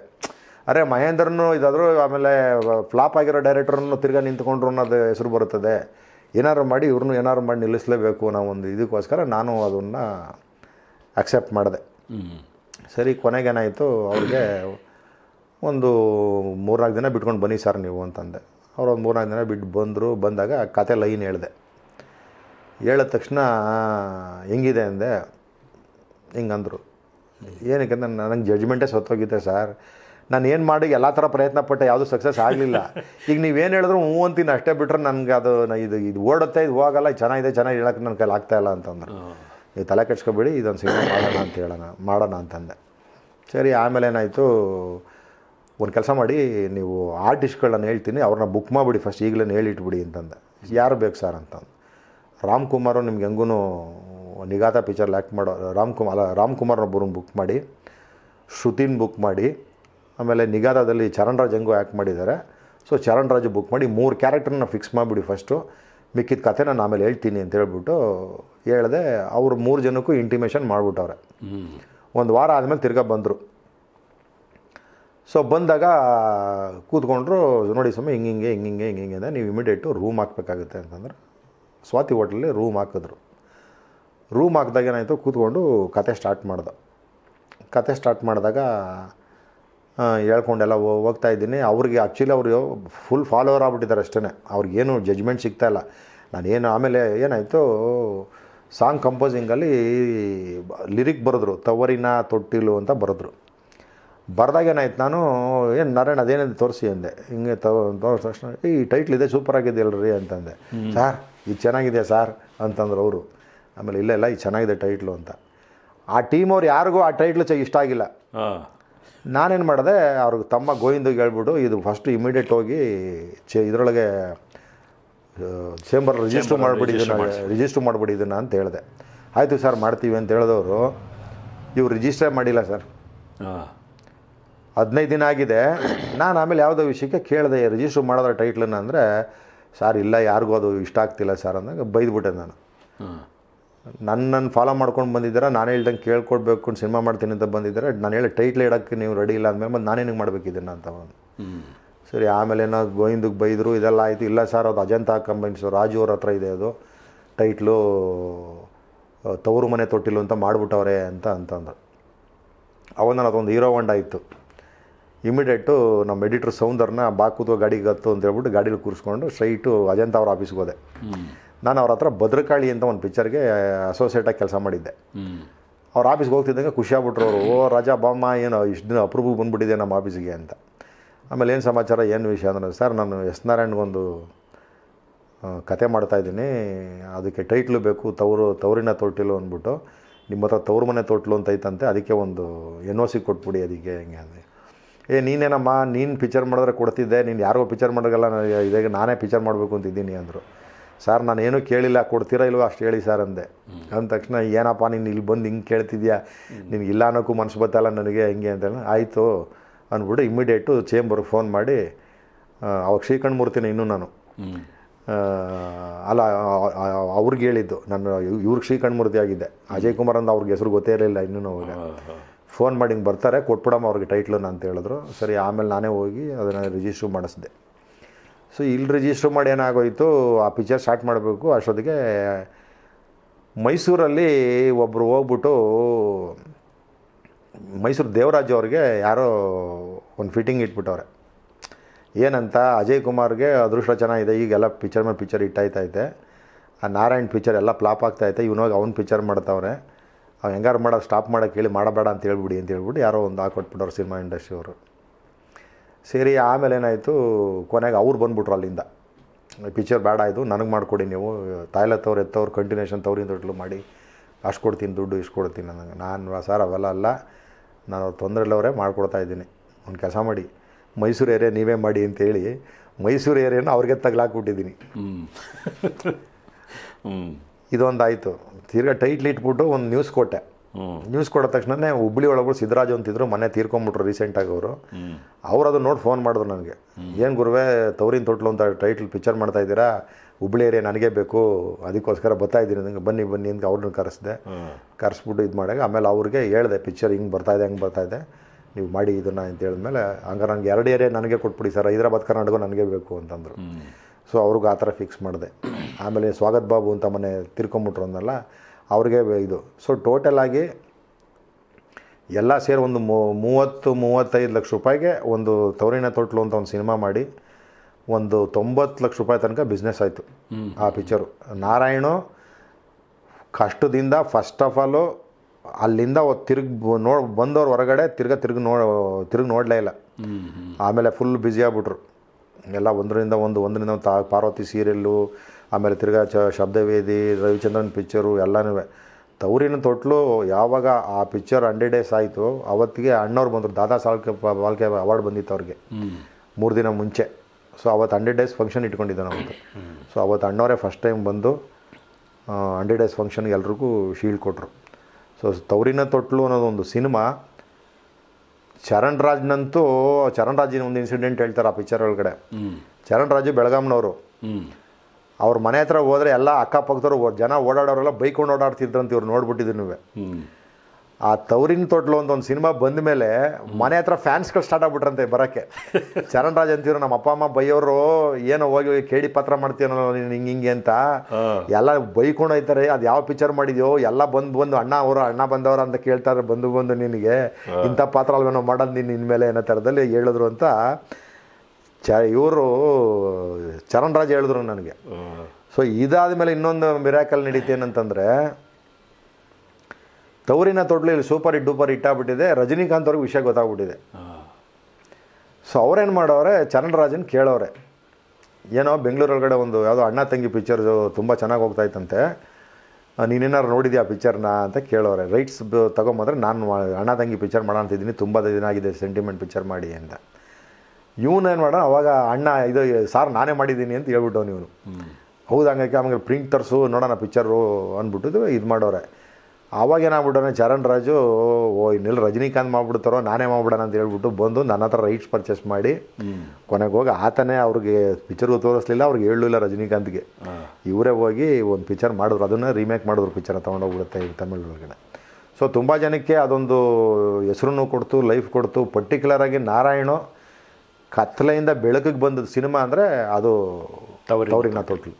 ಅರೆ ಮಹೇಂದ್ರನು ಇದಾದರೂ ಆಮೇಲೆ ಫ್ಲಾಪ್ ಆಗಿರೋ ಡೈರೆಕ್ಟ್ರನ್ನು ತಿರ್ಗಾ ನಿಂತ್ಕೊಂಡ್ರು ಅನ್ನೋದು ಹೆಸರು ಬರುತ್ತದೆ. ಏನಾದ್ರು ಮಾಡಿ ಇವ್ರನ್ನೂ ಏನಾದ್ರು ಮಾಡಿ ನಿಲ್ಲಿಸಲೇಬೇಕು ನಾವು ಒಂದು ಇದಕ್ಕೋಸ್ಕರ ನಾನು ಅದನ್ನು ಅಕ್ಸೆಪ್ಟ್ ಮಾಡಿದೆ. ಸರಿ ಕೊನೆಗೇನಾಯಿತು ಅವ್ರಿಗೆ ಒಂದು ಮೂರ್ನಾಲ್ಕು ದಿನ ಬಿಟ್ಕೊಂಡು ಬನ್ನಿ ಸರ್ ನೀವು ಅಂತಂದೆ. ಅವ್ರು ಒಂದು ಮೂರ್ನಾಲ್ಕು ದಿನ ಬಿಟ್ಟು ಬಂದರು ಬಂದಾಗ ಕತೆ ಲೈನ್ ಹೇಳಿದೆ. ಹೇಳಿದ ತಕ್ಷಣ ಹೆಂಗಿದೆ? ಅಂದೆ. ಹಿಂಗಂದರು. ಏನಕ್ಕೆ ನನ್ನ ನನಗೆ ಜಡ್ಜ್ಮೆಂಟೇ ಸತ್ತೋಗಿದೆ ಸರ್ ನಾನು ಏನು ಮಾಡಿ ಎಲ್ಲ ಥರ ಪ್ರಯತ್ನ ಪಟ್ಟೆ ಯಾವುದೂ ಸಕ್ಸಸ್ ಆಗಲಿಲ್ಲ. ಈಗ ನೀವೇನು ಹೇಳಿದ್ರು ಹ್ಞೂ ಅಂತೀನಿ ಅಷ್ಟೇ ಬಿಟ್ಟರೆ ನನಗೆ ಅದು ಇದು ಇದು ಓಡುತ್ತೆ ಇದು ಹೋಗಲ್ಲ ಇದು ಚೆನ್ನಾಗಿದೆ ಚೆನ್ನಾಗಿ ಹೇಳಕ್ಕೆ ನನ್ನ ಕೈಲಿ ಆಗ್ತಾಯಿಲ್ಲ ಇಲ್ಲ ಅಂತಂದ್ರು. ನೀವು ತಲೆ ಕೆಡ್ಸ್ಕೊಬೇಡಿ ಇದೊಂದು ಸಿನಿಮಾ ಮಾಡೋಣ ಅಂತ ಹೇಳೋಣ ಮಾಡೋಣ ಅಂತಂದೆ. ಸರಿ ಆಮೇಲೆ ಏನಾಯಿತು ಒಂದು ಕೆಲಸ ಮಾಡಿ ನೀವು ಆರ್ಟಿಸ್ಟ್ಗಳನ್ನ ಹೇಳ್ತೀನಿ ಅವ್ರನ್ನ ಬುಕ್ ಮಾಡಿಬಿಡಿ ಫಸ್ಟ್ ಈಗಲೇ ಹೇಳಿಟ್ಬಿಡಿ ಅಂತಂದೆ. ಯಾರು ಬೇಕು ಸರ್ ಅಂತಂದು. ರಾಮ್ ಕುಮಾರು ನಿಮ್ಗೆ ಹೆಂಗೂ ನಿಗಾತ ಪಿಕ್ಚರ್ ಆ್ಯಕ್ಟ್ ಮಾಡೋ, ರಾಮ್ ಕುಮಾರ್, ಅಲ್ಲ, ರಾಮ್ ಬುಕ್ ಮಾಡಿ, ಶ್ರುತಿನ್ ಬುಕ್ ಮಾಡಿ, ಆಮೇಲೆ ನಿಗಾತದಲ್ಲಿ ಚರಣ್ ರಾಜ್ ಹೆಂಗೂ ಆ್ಯಕ್ಟ್ ಮಾಡಿದ್ದಾರೆ. ಸೊ ಚರಣ್ ರಾಜು ಬುಕ್ ಮಾಡಿ ಮೂರು ಕ್ಯಾರೆಕ್ಟರ್ನ ಫಿಕ್ಸ್ ಮಾಡಿಬಿಡಿ ಫಸ್ಟು ಮಿಕ್ಕಿದ ಕಥೆ ನಾನು ಆಮೇಲೆ ಹೇಳ್ತೀನಿ ಅಂತ ಹೇಳ್ಬಿಟ್ಟು ಹೇಳಿದೆ, ಅವರು ಮೂರು ಜನಕ್ಕೂ ಇಂಟಿಮೇಷನ್ ಮಾಡಿಬಿಟ್ಟವ್ರೆ. ಒಂದು ವಾರ ಆದಮೇಲೆ ತಿರ್ಗಾ ಬಂದರು. ಸೊ ಬಂದಾಗ ಕೂತ್ಕೊಂಡ್ರು, ನೋಡಿ ಸ್ವಾಮಿ, ಹಿಂಗೆ ಹಿಂಗೆ ಹಿಂಗೆ ಹಿಂಗೆ ಹಿಂಗೆ ಹಿಂಗೆ ನೀವು ಇಮಿಡಿಯೇಟು ರೂಮ್ ಹಾಕ್ಬೇಕಾಗುತ್ತೆ ಅಂತಂದ್ರೆ, ಸ್ವಾತಿ ಹೋಟ್ಲಲ್ಲಿ ರೂಮ್ ಹಾಕಿದ್ರು. ರೂಮ್ ಹಾಕಿದಾಗ ಏನಾಯಿತು ಕೂತ್ಕೊಂಡು ಕತೆ ಸ್ಟಾರ್ಟ್ ಮಾಡ್ದೆ. ಕತೆ ಸ್ಟಾರ್ಟ್ ಮಾಡಿದಾಗ ಹೇಳ್ಕೊಂಡೆಲ್ಲ ಹೋಗ್ತಾ ಇದ್ದೀನಿ. ಅವ್ರಿಗೆ ಆ್ಯಕ್ಚುಲಿ ಅವರು ಫುಲ್ ಫಾಲೋವರ್ ಆಗ್ಬಿಟ್ಟಿದ್ದಾರೆ ಅಷ್ಟೇ ಅವ್ರಿಗೇನು ಜಜ್ಮೆಂಟ್ ಸಿಗ್ತಾ ಇಲ್ಲ. ನಾನೇನು ಆಮೇಲೆ ಏನಾಯಿತು ಸಾಂಗ್ ಕಂಪೋಸಿಂಗಲ್ಲಿ ಲಿರಿಕ್ ಬರೆದ್ರು ತವರಿನ ತೊಟ್ಟಿಲು ಅಂತ ಬರೆದ್ರು. ಬರೆದಾಗ ಏನಾಯ್ತು ನಾನು ಏನು ನಾರಾಯಣ ಅದೇನಂತ ತೋರಿಸಿ ಅಂದೆ. ಹಿಂಗೆ ತೋರಿಸ ತಕ್ಷಣ ಈ ಟೈಟ್ಲ್ ಇದೆ ಸೂಪರ್ ಆಗಿದೆ ಅಲ್ರಿ ಅಂತಂದೆ. ಸಾರ್ ಇದು ಚೆನ್ನಾಗಿದೆ ಸಾರ್ ಅಂತಂದ್ರು ಅವರು. ಆಮೇಲೆ ಇಲ್ಲ ಇಲ್ಲ ಈ ಚೆನ್ನಾಗಿದೆ ಟೈಟ್ಲು ಅಂತ. ಆ ಟೀಮ್ ಅವ್ರು ಯಾರಿಗೂ ಆ ಟೈಟ್ಲು ಚ ಇಷ್ಟ ಆಗಿಲ್ಲ. ಹಾಂ. ನಾನೇನು ಮಾಡಿದೆ ಅವ್ರಿಗೆ ತಮ್ಮ ಗೋವಿಂದಿಗೆ ಹೇಳ್ಬಿಟ್ಟು ಇದು ಫಸ್ಟ್ ಇಮಿಡಿಯೇಟ್ ಹೋಗಿ ಚೇ ಇದರೊಳಗೆ ಚೇಂಬರ್ ರಿಜಿಸ್ಟರ್ ಮಾಡಿಬಿಡಿ ಇದನ್ನ ರಿಜಿಸ್ಟರ್ ಮಾಡಿಬಿಡಿ ಇದನ್ನು ಅಂತ ಹೇಳಿದೆ. ಆಯಿತು ಸರ್ ಮಾಡ್ತೀವಿ ಅಂತ ಹೇಳಿದವರು ಇವ್ರು ರಿಜಿಸ್ಟ್ರೇ ಮಾಡಿಲ್ಲ ಸರ್. ಹಾಂ. ಹದಿನೈದು ದಿನ ಆಗಿದೆ. ನಾನು ಆಮೇಲೆ ಯಾವುದೋ ವಿಷಯಕ್ಕೆ ಕೇಳಿದೆ ರಿಜಿಸ್ಟರ್ ಮಾಡಿದ್ರೆ ಟೈಟ್ಲನ್ನ ಅಂದರೆ ಸರ್ ಇಲ್ಲ ಯಾರಿಗೂ ಅದು ಇಷ್ಟ ಆಗ್ತಿಲ್ಲ ಸರ್ ಅಂದಾಗ ಬೈದ್ಬಿಟ್ಟೆ ನಾನು. ಹಾಂ. ನನ್ನನ್ನು ಫಾಲೋ ಮಾಡ್ಕೊಂಡು ಬಂದಿದ್ದೀರಾ? ನಾನು ಹೇಳ್ದಂಗೆ ಕೇಳ್ಕೊಡ್ಬೇಕು ಸಿನಿಮಾ ಮಾಡ್ತೀನಿ ಅಂತ ಬಂದಿದ್ದಾರೆ? ನಾನು ಹೇಳಿ ಟೈಟ್ಲ್ ಇಡೋಕ್ಕೆ ನೀವು ರೆಡಿ ಇಲ್ಲ ಅಂದಮೇಲೆ ಮತ್ತೆ ನಾನೇನಿಗೆ ಮಾಡಬೇಕಿದ್ದೀನಿ ಅಂತ ಅವನು. ಸರಿ ಆಮೇಲೆ ಏನೋ ಗೋವಿಂದಕ್ಕೆ ಬೈದರು ಇದೆಲ್ಲ ಆಯಿತು. ಇಲ್ಲ ಸರ್ ಅದು ಅಜಂತ ಕಂಬೈನ್ಸು ರಾಜು ಅವ್ರ ಹತ್ರ ಇದೆ ಅದು. ಟೈಟ್ಲು ತವರು ಮನೆ ತೊಟ್ಟಿಲು ಅಂತ ಮಾಡಿಬಿಟ್ಟವ್ರೆ ಅಂತ ಅಂತಂದ್ರು ಅವಾಗ ನಾನು ಅದೊಂದು ಹೀರೋ ಹೊಂಡ ಇತ್ತು ಇಮಿಡಿಯೇಟು ನಮ್ಮ ಎಡಿಟ್ರ್ ಸೌಂದರ್ನ ಬಾಕುತ್ವ ಗಾಡಿಗೆ ಹತ್ತು ಅಂತ ಹೇಳ್ಬಿಟ್ಟು ಗಾಡೀಲಿ ಕೂರಿಸ್ಕೊಂಡು ಸ್ಟ್ರೈಟು ಅಜಂತ ಅವ್ರ ಆಫೀಸ್ಗೆ ಹೋದೆ. ನಾನು ಅವ್ರ ಹತ್ರ ಭದ್ರಕಾಳಿ ಅಂತ ಒಂದು ಪಿಕ್ಚರ್ಗೆ ಅಸೋಸಿಯೇಟಾಗಿ ಕೆಲಸ ಮಾಡಿದ್ದೆ. ಅವ್ರ ಆಫೀಸ್ಗೆ ಹೋಗ್ತಿದ್ದಂಗೆ ಖುಷಿಯಾಗ್ಬಿಟ್ರು ಅವರು. ಓ ರಾಜಾ ಬಾಮ್ಮ ಏನು ಇಷ್ಟು ದಿನ ಅಪ್ರೂವ್ ಬಂದ್ಬಿಟ್ಟಿದೆ ನಮ್ಮ ಆಫೀಸಿಗೆ ಅಂತ. ಆಮೇಲೆ ಏನು ಸಮಾಚಾರ ಏನು ವಿಷಯ ಅಂದ್ರೆ ಸರ್ ನಾನು ಎಸ್. ನಾರಾಯಣ್ಗೊಂದು ಕತೆ ಮಾಡ್ತಾಯಿದ್ದೀನಿ ಅದಕ್ಕೆ ಟೈಟ್ಲು ಬೇಕು ತವರು ತವರಿನ ತೊಟ್ಟಿಲು ಅಂದ್ಬಿಟ್ಟು. ನಿಮ್ಮ ಹತ್ರ ತವ್ರ ಮನೆ ತೊಟ್ಲು ಅಂತ ಐತಂತೆ ಅದಕ್ಕೆ ಒಂದು ಎನ್ ಒ ಸಿ ಕೊಟ್ಬಿಡಿ ಅದಕ್ಕೆ ಹಿಂಗೆ ಅಂದರೆ ಏ ನೀನೇನಮ್ಮ ನೀನು ಪಿಕ್ಚರ್ ಮಾಡಿದ್ರೆ ಕೊಡ್ತಿದ್ದೆ ನೀನು ಯಾರಿಗೋ ಪಿಕ್ಚರ್ ನಾನು ಇದಾಗ ನಾನೇ ಪಿಕ್ಚರ್ ಮಾಡಬೇಕು ಅಂತಿದ್ದೀನಿ ಅಂದರು. ಸರ್ ನಾನು ಏನೂ ಕೇಳಿಲ್ಲ ಕೊಡ್ತೀರಾ ಇಲ್ವೋ ಅಷ್ಟು ಹೇಳಿ ಸರ್ ಅಂದೆ. ಅಂದ ತಕ್ಷಣ ಏನಪ್ಪ ನೀನು ಇಲ್ಲಿ ಬಂದು ಹಿಂಗೆ ಕೇಳ್ತಿದ್ಯಾ? ನಿನಗೆ ಇಲ್ಲ ಅನ್ನೋಕ್ಕೂ ಮನಸ್ಸು ಬತ್ತಲ್ಲ ನನಗೆ ಹಿಂಗೆ ಅಂತ ಆಯಿತು ಅಂದ್ಬಿಟ್ಟು ಇಮ್ಮಿಡಿಯೇಟು ಚೇಂಬರ್ಗೆ ಫೋನ್ ಮಾಡಿ ಅವಾಗ ಶ್ರೀಕಂಠ ಮೂರ್ತಿನ ಇನ್ನೂ ನಾನು. ಅಲ್ಲ ಅವ್ರಿಗೆ ಹೇಳಿದ್ದು ನಾನು ಇವ್ರಿಗೆ ಶ್ರೀಕಂಠಮೂರ್ತಿ ಆಗಿದ್ದೆ ಅಜಯ್ ಕುಮಾರ್ ಅಂತ ಅವ್ರಿಗೆ ಹೆಸರು ಗೊತ್ತೇ ಇರಲಿಲ್ಲ ಇನ್ನೂ ಅವಾಗ. ಫೋನ್ ಮಾಡಿ ಹಿಂಗೆ ಬರ್ತಾರೆ ಕೊಟ್ಬಿಡಮ್ಮ ಅವ್ರಿಗೆ ಟೈಟ್ಲನ್ನು ಅಂತ ಹೇಳಿದ್ರು. ಸರಿ ಆಮೇಲೆ ನಾನೇ ಹೋಗಿ ಅದನ್ನು ರಿಜಿಸ್ಟ್ರ್ ಮಾಡಿಸಿದೆ. ಸೊ ಇಲ್ಲಿ ರಿಜಿಸ್ಟ್ರ್ ಮಾಡಿ ಏನಾಗೋಯಿತು, ಆ ಪಿಕ್ಚರ್ ಸ್ಟಾರ್ಟ್ ಮಾಡಬೇಕು ಅಷ್ಟೊತ್ತಿಗೆ ಮೈಸೂರಲ್ಲಿ ಒಬ್ಬರು ಹೋಗ್ಬಿಟ್ಟು, ಮೈಸೂರು ದೇವರಾಜ್ ಅವ್ರಿಗೆ ಯಾರೋ ಒಂದು ಫಿಟ್ಟಿಂಗ್ ಇಟ್ಬಿಟ್ಟವ್ರೆ. ಏನಂತ, ಅಜಯ್ ಕುಮಾರ್ಗೆ ಅದೃಷ್ಟ ಚೆನ್ನಾಗಿದೆ, ಈಗೆಲ್ಲ ಪಿಕ್ಚರ್ ಮೇಲೆ ಪಿಕ್ಚರ್ ಇಟ್ಟಾಯ್ತೈತೆ ಆ ನಾರಾಯಣ್ ಪಿಕ್ಚರ್ ಎಲ್ಲ ಫ್ಲಾಪ್ ಆಗ್ತಾಯಿದೆ ಇವನೋಗಿ ಅವ್ನು ಪಿಕ್ಚರ್ ಮಾಡ್ತಾವ್ರೆ. ಅವ್ನು ಹೆಂಗಾರು ಮಾಡೋದು ಸ್ಟಾಪ್ ಮಾಡೋಕ್ಕೆ ಹೇಳಿ ಮಾಡಬೇಡ ಅಂತ ಹೇಳ್ಬಿಡಿ ಅಂತ ಹೇಳ್ಬಿಟ್ಟು ಯಾರೋ ಒಂದು ಹಾಕೊಟ್ಬಿಟ್ಟವ್ರು ಸಿನಿಮಾ ಇಂಡಸ್ಟ್ರಿ ಅವರು. ಸರಿ ಆಮೇಲೆ ಏನಾಯಿತು ಕೊನೆಗೆ ಅವ್ರು ಬಂದ್ಬಿಟ್ರು ಅಲ್ಲಿಂದ. ಪಿಕ್ಚರ್ ಬೇಡ ಆಯಿತು ನನಗೆ ಮಾಡಿಕೊಡಿ ನೀವು. ತಾಯ್ಲತ್ತವ್ರು ಎತ್ತವ್ರು ಕಂಟಿನ್ಯೂಷನ್ ತವ್ರಿಂದ ತೊಟ್ಲು ಮಾಡಿ ಅಷ್ಟು ಕೊಡ್ತೀನಿ ದುಡ್ಡು ಇಷ್ಟು ಕೊಡ್ತೀನಿ ನನಗೆ. ನಾನು ಸರ್ ಅವೆಲ್ಲ ಅಲ್ಲ ನಾನು ತೊಂದರೆ ಇಲ್ಲವರೇ ಮಾಡ್ಕೊಡ್ತಾ ಇದ್ದೀನಿ. ಒಂದು ಕೆಲಸ ಮಾಡಿ. ಮೈಸೂರು ಏರಿಯಾ ನೀವೇ ಮಾಡಿ ಅಂತೇಳಿ ಮೈಸೂರು ಏರಿಯಾನ ಅವ್ರಿಗೆ ತಗ್ಲಾಕ್ಬಿಟ್ಟಿದ್ದೀನಿ. ಹ್ಞೂ ಹ್ಞೂ ಇದೊಂದು ಆಯಿತು. ತಿರ್ಗಾ ಟೈಟ್ಲಿ ಇಟ್ಬಿಟ್ಟು ಒಂದು ನ್ಯೂಸ್ ಕೊಟ್ಟೆ. ನ್ಯೂಸ್ ಕೊಡ ತಕ್ಷಣನೇ ಹುಬ್ಳಿ ಒಳಗೂ ಸಿದ್ದರಾಜ್ ಅಂತಿದ್ರು ಮನೆ ತೀರ್ಕೊಂಬಿಟ್ರು ರೀಸೆಂಟಾಗಿ ಅವರು. ಅವ್ರು ಅದು ನೋಡಿ ಫೋನ್ ಮಾಡಿದ್ರು ನನಗೆ. ಏನು ಗುರುವೆ ತವರಿನ ತೊಟ್ಲು ಅಂತ ಟೈಟ್ಲ್ ಪಿಕ್ಚರ್ ಮಾಡ್ತಾ ಇದ್ದೀರಾ? ಹುಬ್ಳಿ ಏರಿಯಾ ನನಗೆ ಬೇಕು ಅದಕ್ಕೋಸ್ಕರ ಬರ್ತಾ ಇದ್ದೀನಿ ನನಗೆ ಬನ್ನಿ ಬನ್ನಿ ಅಂತ ಅವ್ರನ್ನ ಕರೆಸಿದೆ. ಕರೆಸ್ಬಿಟ್ಟು ಇದು ಮಾಡಾಗ ಆಮೇಲೆ ಅವ್ರಿಗೆ ಹೇಳಿದೆ ಪಿಕ್ಚರ್ ಹಿಂಗೆ ಬರ್ತಾ ಇದೆ ಹಂಗೆ ಬರ್ತಾ ಇದೆ. ನೀವು ಮಾಡಿ ಇದನ್ನು ಅಂತ ಹೇಳಿದ್ಮೇಲೆ ಹಂಗಾರೆ ನನಗೆ ಎರಡು ಏರಿಯಾ ನನಗೆ ಕೊಟ್ಬಿಡಿ ಸರ್ ಹೈದರಾಬಾದ್ ಕರ್ನಾಟಕ ನನಗೆ ಬೇಕು ಅಂತಂದರು. ಸೊ ಅವ್ರಿಗೂ ಆ ಥರ ಫಿಕ್ಸ್ ಮಾಡಿದೆ. ಆಮೇಲೆ ಸ್ವಾಗತ್ ಬಾಬು ಅಂತ ಮನೆ ತಿರ್ಕೊಂಬಿಟ್ರು ಅಂದಲ್ಲ ಅವ್ರಿಗೆ ಇದು. ಸೊ ಟೋಟಲ್ ಆಗಿ ಎಲ್ಲ ಸೇರಿ ಒಂದು ಮೂವತ್ತು ಮೂವತ್ತೈದು ಲಕ್ಷ ರೂಪಾಯಿಗೆ ಒಂದು ತವರಿನ ತೊಟ್ಲು ಅಂತ ಒಂದು ಸಿನಿಮಾ ಮಾಡಿ ಒಂದು ತೊಂಬತ್ತು ಲಕ್ಷ ರೂಪಾಯಿ ತನಕ ಬಿಸ್ನೆಸ್ ಆಯಿತು. ಆ ಪಿಕ್ಚರು ನಾರಾಯಣ ಕಷ್ಟದಿಂದ ಫಸ್ಟ್ ಆಫ್ ಆಲು ಅಲ್ಲಿಂದ ತಿರುಗಿ ನೋಡ್ ಬಂದವ್ರು ಹೊರಗಡೆ ತಿರ್ಗ ತಿರ್ಗಿ ನೋ ತಿರ್ಗಿ ನೋಡಲೇ ಇಲ್ಲ. ಆಮೇಲೆ ಫುಲ್ ಬ್ಯುಸಿ ಆಗ್ಬಿಟ್ರು. ಎಲ್ಲ ಒಂದರಿಂದ ಒಂದು ಒಂದರಿಂದ ಒಂದು ತಾ ಪಾರ್ವತಿ ಸೀರಿಯಲ್ಲು ಆಮೇಲೆ ತಿರ್ಗಾ ಚ ಶಬ್ದವೇದಿ ರವಿಚಂದ್ರನ್ ಪಿಕ್ಚರು ಎಲ್ಲನೂ ತವರಿನ ತೊಟ್ಲು ಯಾವಾಗ ಆ ಪಿಕ್ಚರ್ ಹಂಡ್ರೆಡ್ ಡೇಸ್ ಆಯಿತು ಅವತ್ತಿಗೆ ಅಣ್ಣವ್ರು ಬಂದರು. ದಾದಾ ಸಾಲ್ಕೆ ಬಾಲ್ಕೆ ಅವಾರ್ಡ್ ಬಂದಿತ್ತು ಅವ್ರಿಗೆ. ಮೂರು ದಿನ ಮುಂಚೆ. ಸೊ ಅವತ್ತು ಹಂಡ್ರೆಡ್ ಡೇಸ್ ಫಂಕ್ಷನ್ ಇಟ್ಕೊಂಡಿದ್ದೆ ನಾವು ಸೊ ಅವತ್ತು ಅಣ್ಣವರೇ ಫಸ್ಟ್ ಟೈಮ್ ಬಂದು ಹಂಡ್ರೆಡ್ ಡೇಸ್ ಫಂಕ್ಷನ್ಗೆ ಎಲ್ರಿಗೂ ಶೀಲ್ಡ್ ಕೊಟ್ಟರು ಸೊ ತವರಿನ ತೊಟ್ಲು ಅನ್ನೋದು ಒಂದು ಸಿನಿಮಾ ಚರಣ್ ರಾಜ್ನಂತೂ ಚರಣ್ ರಾಜಿನ ಒಂದು ಇನ್ಸಿಡೆಂಟ್ ಹೇಳ್ತಾರೆ ಆ ಪಿಕ್ಚರ್ ಒಳಗಡೆ. ಚರಣ್ ರಾಜು ಬೆಳಗಾಂನವರು ಅವ್ರ ಮನೆ ಹತ್ರ ಹೋದ್ರೆ ಎಲ್ಲ ಅಕ್ಕಪಕ್ಕದವ್ರು ಜನ ಓಡಾಡೋರೆಲ್ಲ ಬೈಕೊಂಡು ಓಡಾಡ್ತಿದ್ರಂತ ಇವ್ರು ನೋಡ್ಬಿಟ್ಟಿದ್ರು ಆ ತವರಿನ ತೊಟ್ಲು ಅಂತ ಒಂದು ಸಿನಿಮಾ ಬಂದ ಮೇಲೆ ಮನೆ ಹತ್ರ ಫ್ಯಾನ್ಸ್ಗಳು ಸ್ಟಾರ್ಟ್ ಆಗ್ಬಿಟ್ರಂತೆ ಬರೋಕ್ಕೆ. ಚರಣ್ ರಾಜ್ ಅಂತೀವ್ರು ನಮ್ಮ ಅಪ್ಪ ಅಮ್ಮ ಬೈಯೋರು ಏನೋ ಹೋಗಿ ಹೋಗಿ ಕೇಳಿ ಪತ್ರ ಮಾಡ್ತೀನೋ ನೀನು ಹಿಂಗೆ ಹಿಂಗೆ ಅಂತ. ಎಲ್ಲ ಬೈಕೊಂಡು ಹೋಯ್ತಾರೆ ಅದು ಯಾವ ಪಿಕ್ಚರ್ ಮಾಡಿದ್ಯೋ ಎಲ್ಲ ಬಂದು ಬಂದು ಅಣ್ಣ ಅವರು ಅಣ್ಣ ಬಂದವರು ಅಂತ ಕೇಳ್ತಾರೆ ಬಂದು ಬಂದು ನಿನಗೆ. ಇಂಥ ಪಾತ್ರ ಅಲ್ವೇನೋ ಮಾಡೋದು ನೀನು ಇನ್ಮೇಲೆ ಅನ್ನೋ ಥರದಲ್ಲಿ ಹೇಳಿದ್ರು ಅಂತ ಚ ಇವರು ಚರಣ್ ರಾಜ್ ಹೇಳಿದ್ರು ನನಗೆ. ಸೊ ಇದಾದ ಮೇಲೆ ಇನ್ನೊಂದು ಮಿರಾಕಲ್ ನಡೀತೇನಂತಂದರೆ ತವರಿನ ತೊಟ್ಲು ಇಲ್ಲಿ ಸೂಪರ್ ಹಿಟ್ ಡೂಪರ್ ಇಟ್ಟಾಗ್ಬಿಟ್ಟಿದೆ ರಜನಿಕಾಂತ್ ಅವ್ರಿಗೆ ವಿಷಯ ಗೊತ್ತಾಗ್ಬಿಟ್ಟಿದೆ. ಸೊ ಅವ್ರೇನು ಮಾಡೋರೆ ಚರಣ್ ರಾಜನ್ ಕೇಳೋರೆ ಏನೋ ಬೆಂಗಳೂರೊಳಗಡೆ ಒಂದು ಯಾವುದೋ ಅಣ್ಣ ತಂಗಿ ಪಿಕ್ಚರ್ಸು ತುಂಬ ಚೆನ್ನಾಗಿ ಹೋಗ್ತಾ ಇತ್ತಂತೆ ಆ, ನೀನೇನಾರು ನೋಡಿದ್ಯಾ ಪಿಕ್ಚರ್ನ ಅಂತ ಕೇಳೋರೆ ರೈಟ್ಸ್ ತೊಗೊಂಬಂದ್ರೆ ನಾನು ಅಣ್ಣ ತಂಗಿ ಪಿಕ್ಚರ್ ಮಾಡೋ ಅಂತಿದ್ದೀನಿ ತುಂಬ ದಿನ ಆಗಿದೆ ಸೆಂಟಿಮೆಂಟ್ ಪಿಕ್ಚರ್ ಮಾಡಿ ಅಂತ. ಇವನೇನು ಮಾಡೋಣ ಅವಾಗ ಅಣ್ಣ ಇದು, ಸಾರ್ ನಾನೇ ಮಾಡಿದ್ದೀನಿ ಅಂತ ಹೇಳ್ಬಿಟ್ಟವನು ಇವನು. ಹೌದು ಹಂಗಾಗಿ ಆಮೇಲೆ ಪ್ರಿಂಟ್ ತರಿಸು, ನೋಡೋಣ ಪಿಕ್ಚರು ಅಂದ್ಬಿಟ್ಟು ಇದು ಮಾಡೋರೆ. ಅವಾಗ ಏನಾಗ್ಬಿಟ್ಟವನೆ, ಚರಣ್ ರಾಜು, ಓ ಇನ್ನೆಲ್ಲ ರಜನಿಕಾಂತ್ ಮಾಡ್ಬಿಡ್ತಾರೋ, ನಾನೇ ಮಾಡ್ಬಿಡೋಣ ಅಂತ ಹೇಳ್ಬಿಟ್ಟು ಬಂದು ನನ್ನ ಹತ್ರ ರೈಟ್ಸ್ ಪರ್ಚೇಸ್ ಮಾಡಿ, ಕೊನೆಗೆ ಹೋಗಿ ಆತನೇ ಅವ್ರಿಗೆ ಪಿಕ್ಚರ್ಗೂ ತೋರಿಸ್ಲಿಲ್ಲ, ಅವ್ರಿಗೆ ಹೇಳಲಿಲ್ಲ ರಜನಿಕಾಂತ್ಗೆ. ಇವರೇ ಹೋಗಿ ಒಂದು ಪಿಕ್ಚರ್ ಮಾಡಿದ್ರು, ಅದನ್ನು ರೀಮೇಕ್ ಮಾಡಿದ್ರು ಪಿಕ್ಚರ್ ತೊಗೊಂಡೋಗ್ಬಿಡುತ್ತೆ ಈ ತಮಿಳ್ ಒಳಗಡೆ ಸೊ ತುಂಬ ಜನಕ್ಕೆ ಅದೊಂದು ಹೆಸರನ್ನು ಕೊಡ್ತು ಲೈಫ್ ಕೊಡ್ತು ಪರ್ಟಿಕ್ಯುಲರಾಗಿ ನಾರಾಯಣು ಕತ್ತಲೆಯಿಂದ ಬೆಳಕಿಗೆ ಬಂದದ್ದು ಸಿನಿಮಾ ಅಂದರೆ ಅದು ತವರಿನ ತೊಟ್ಲು.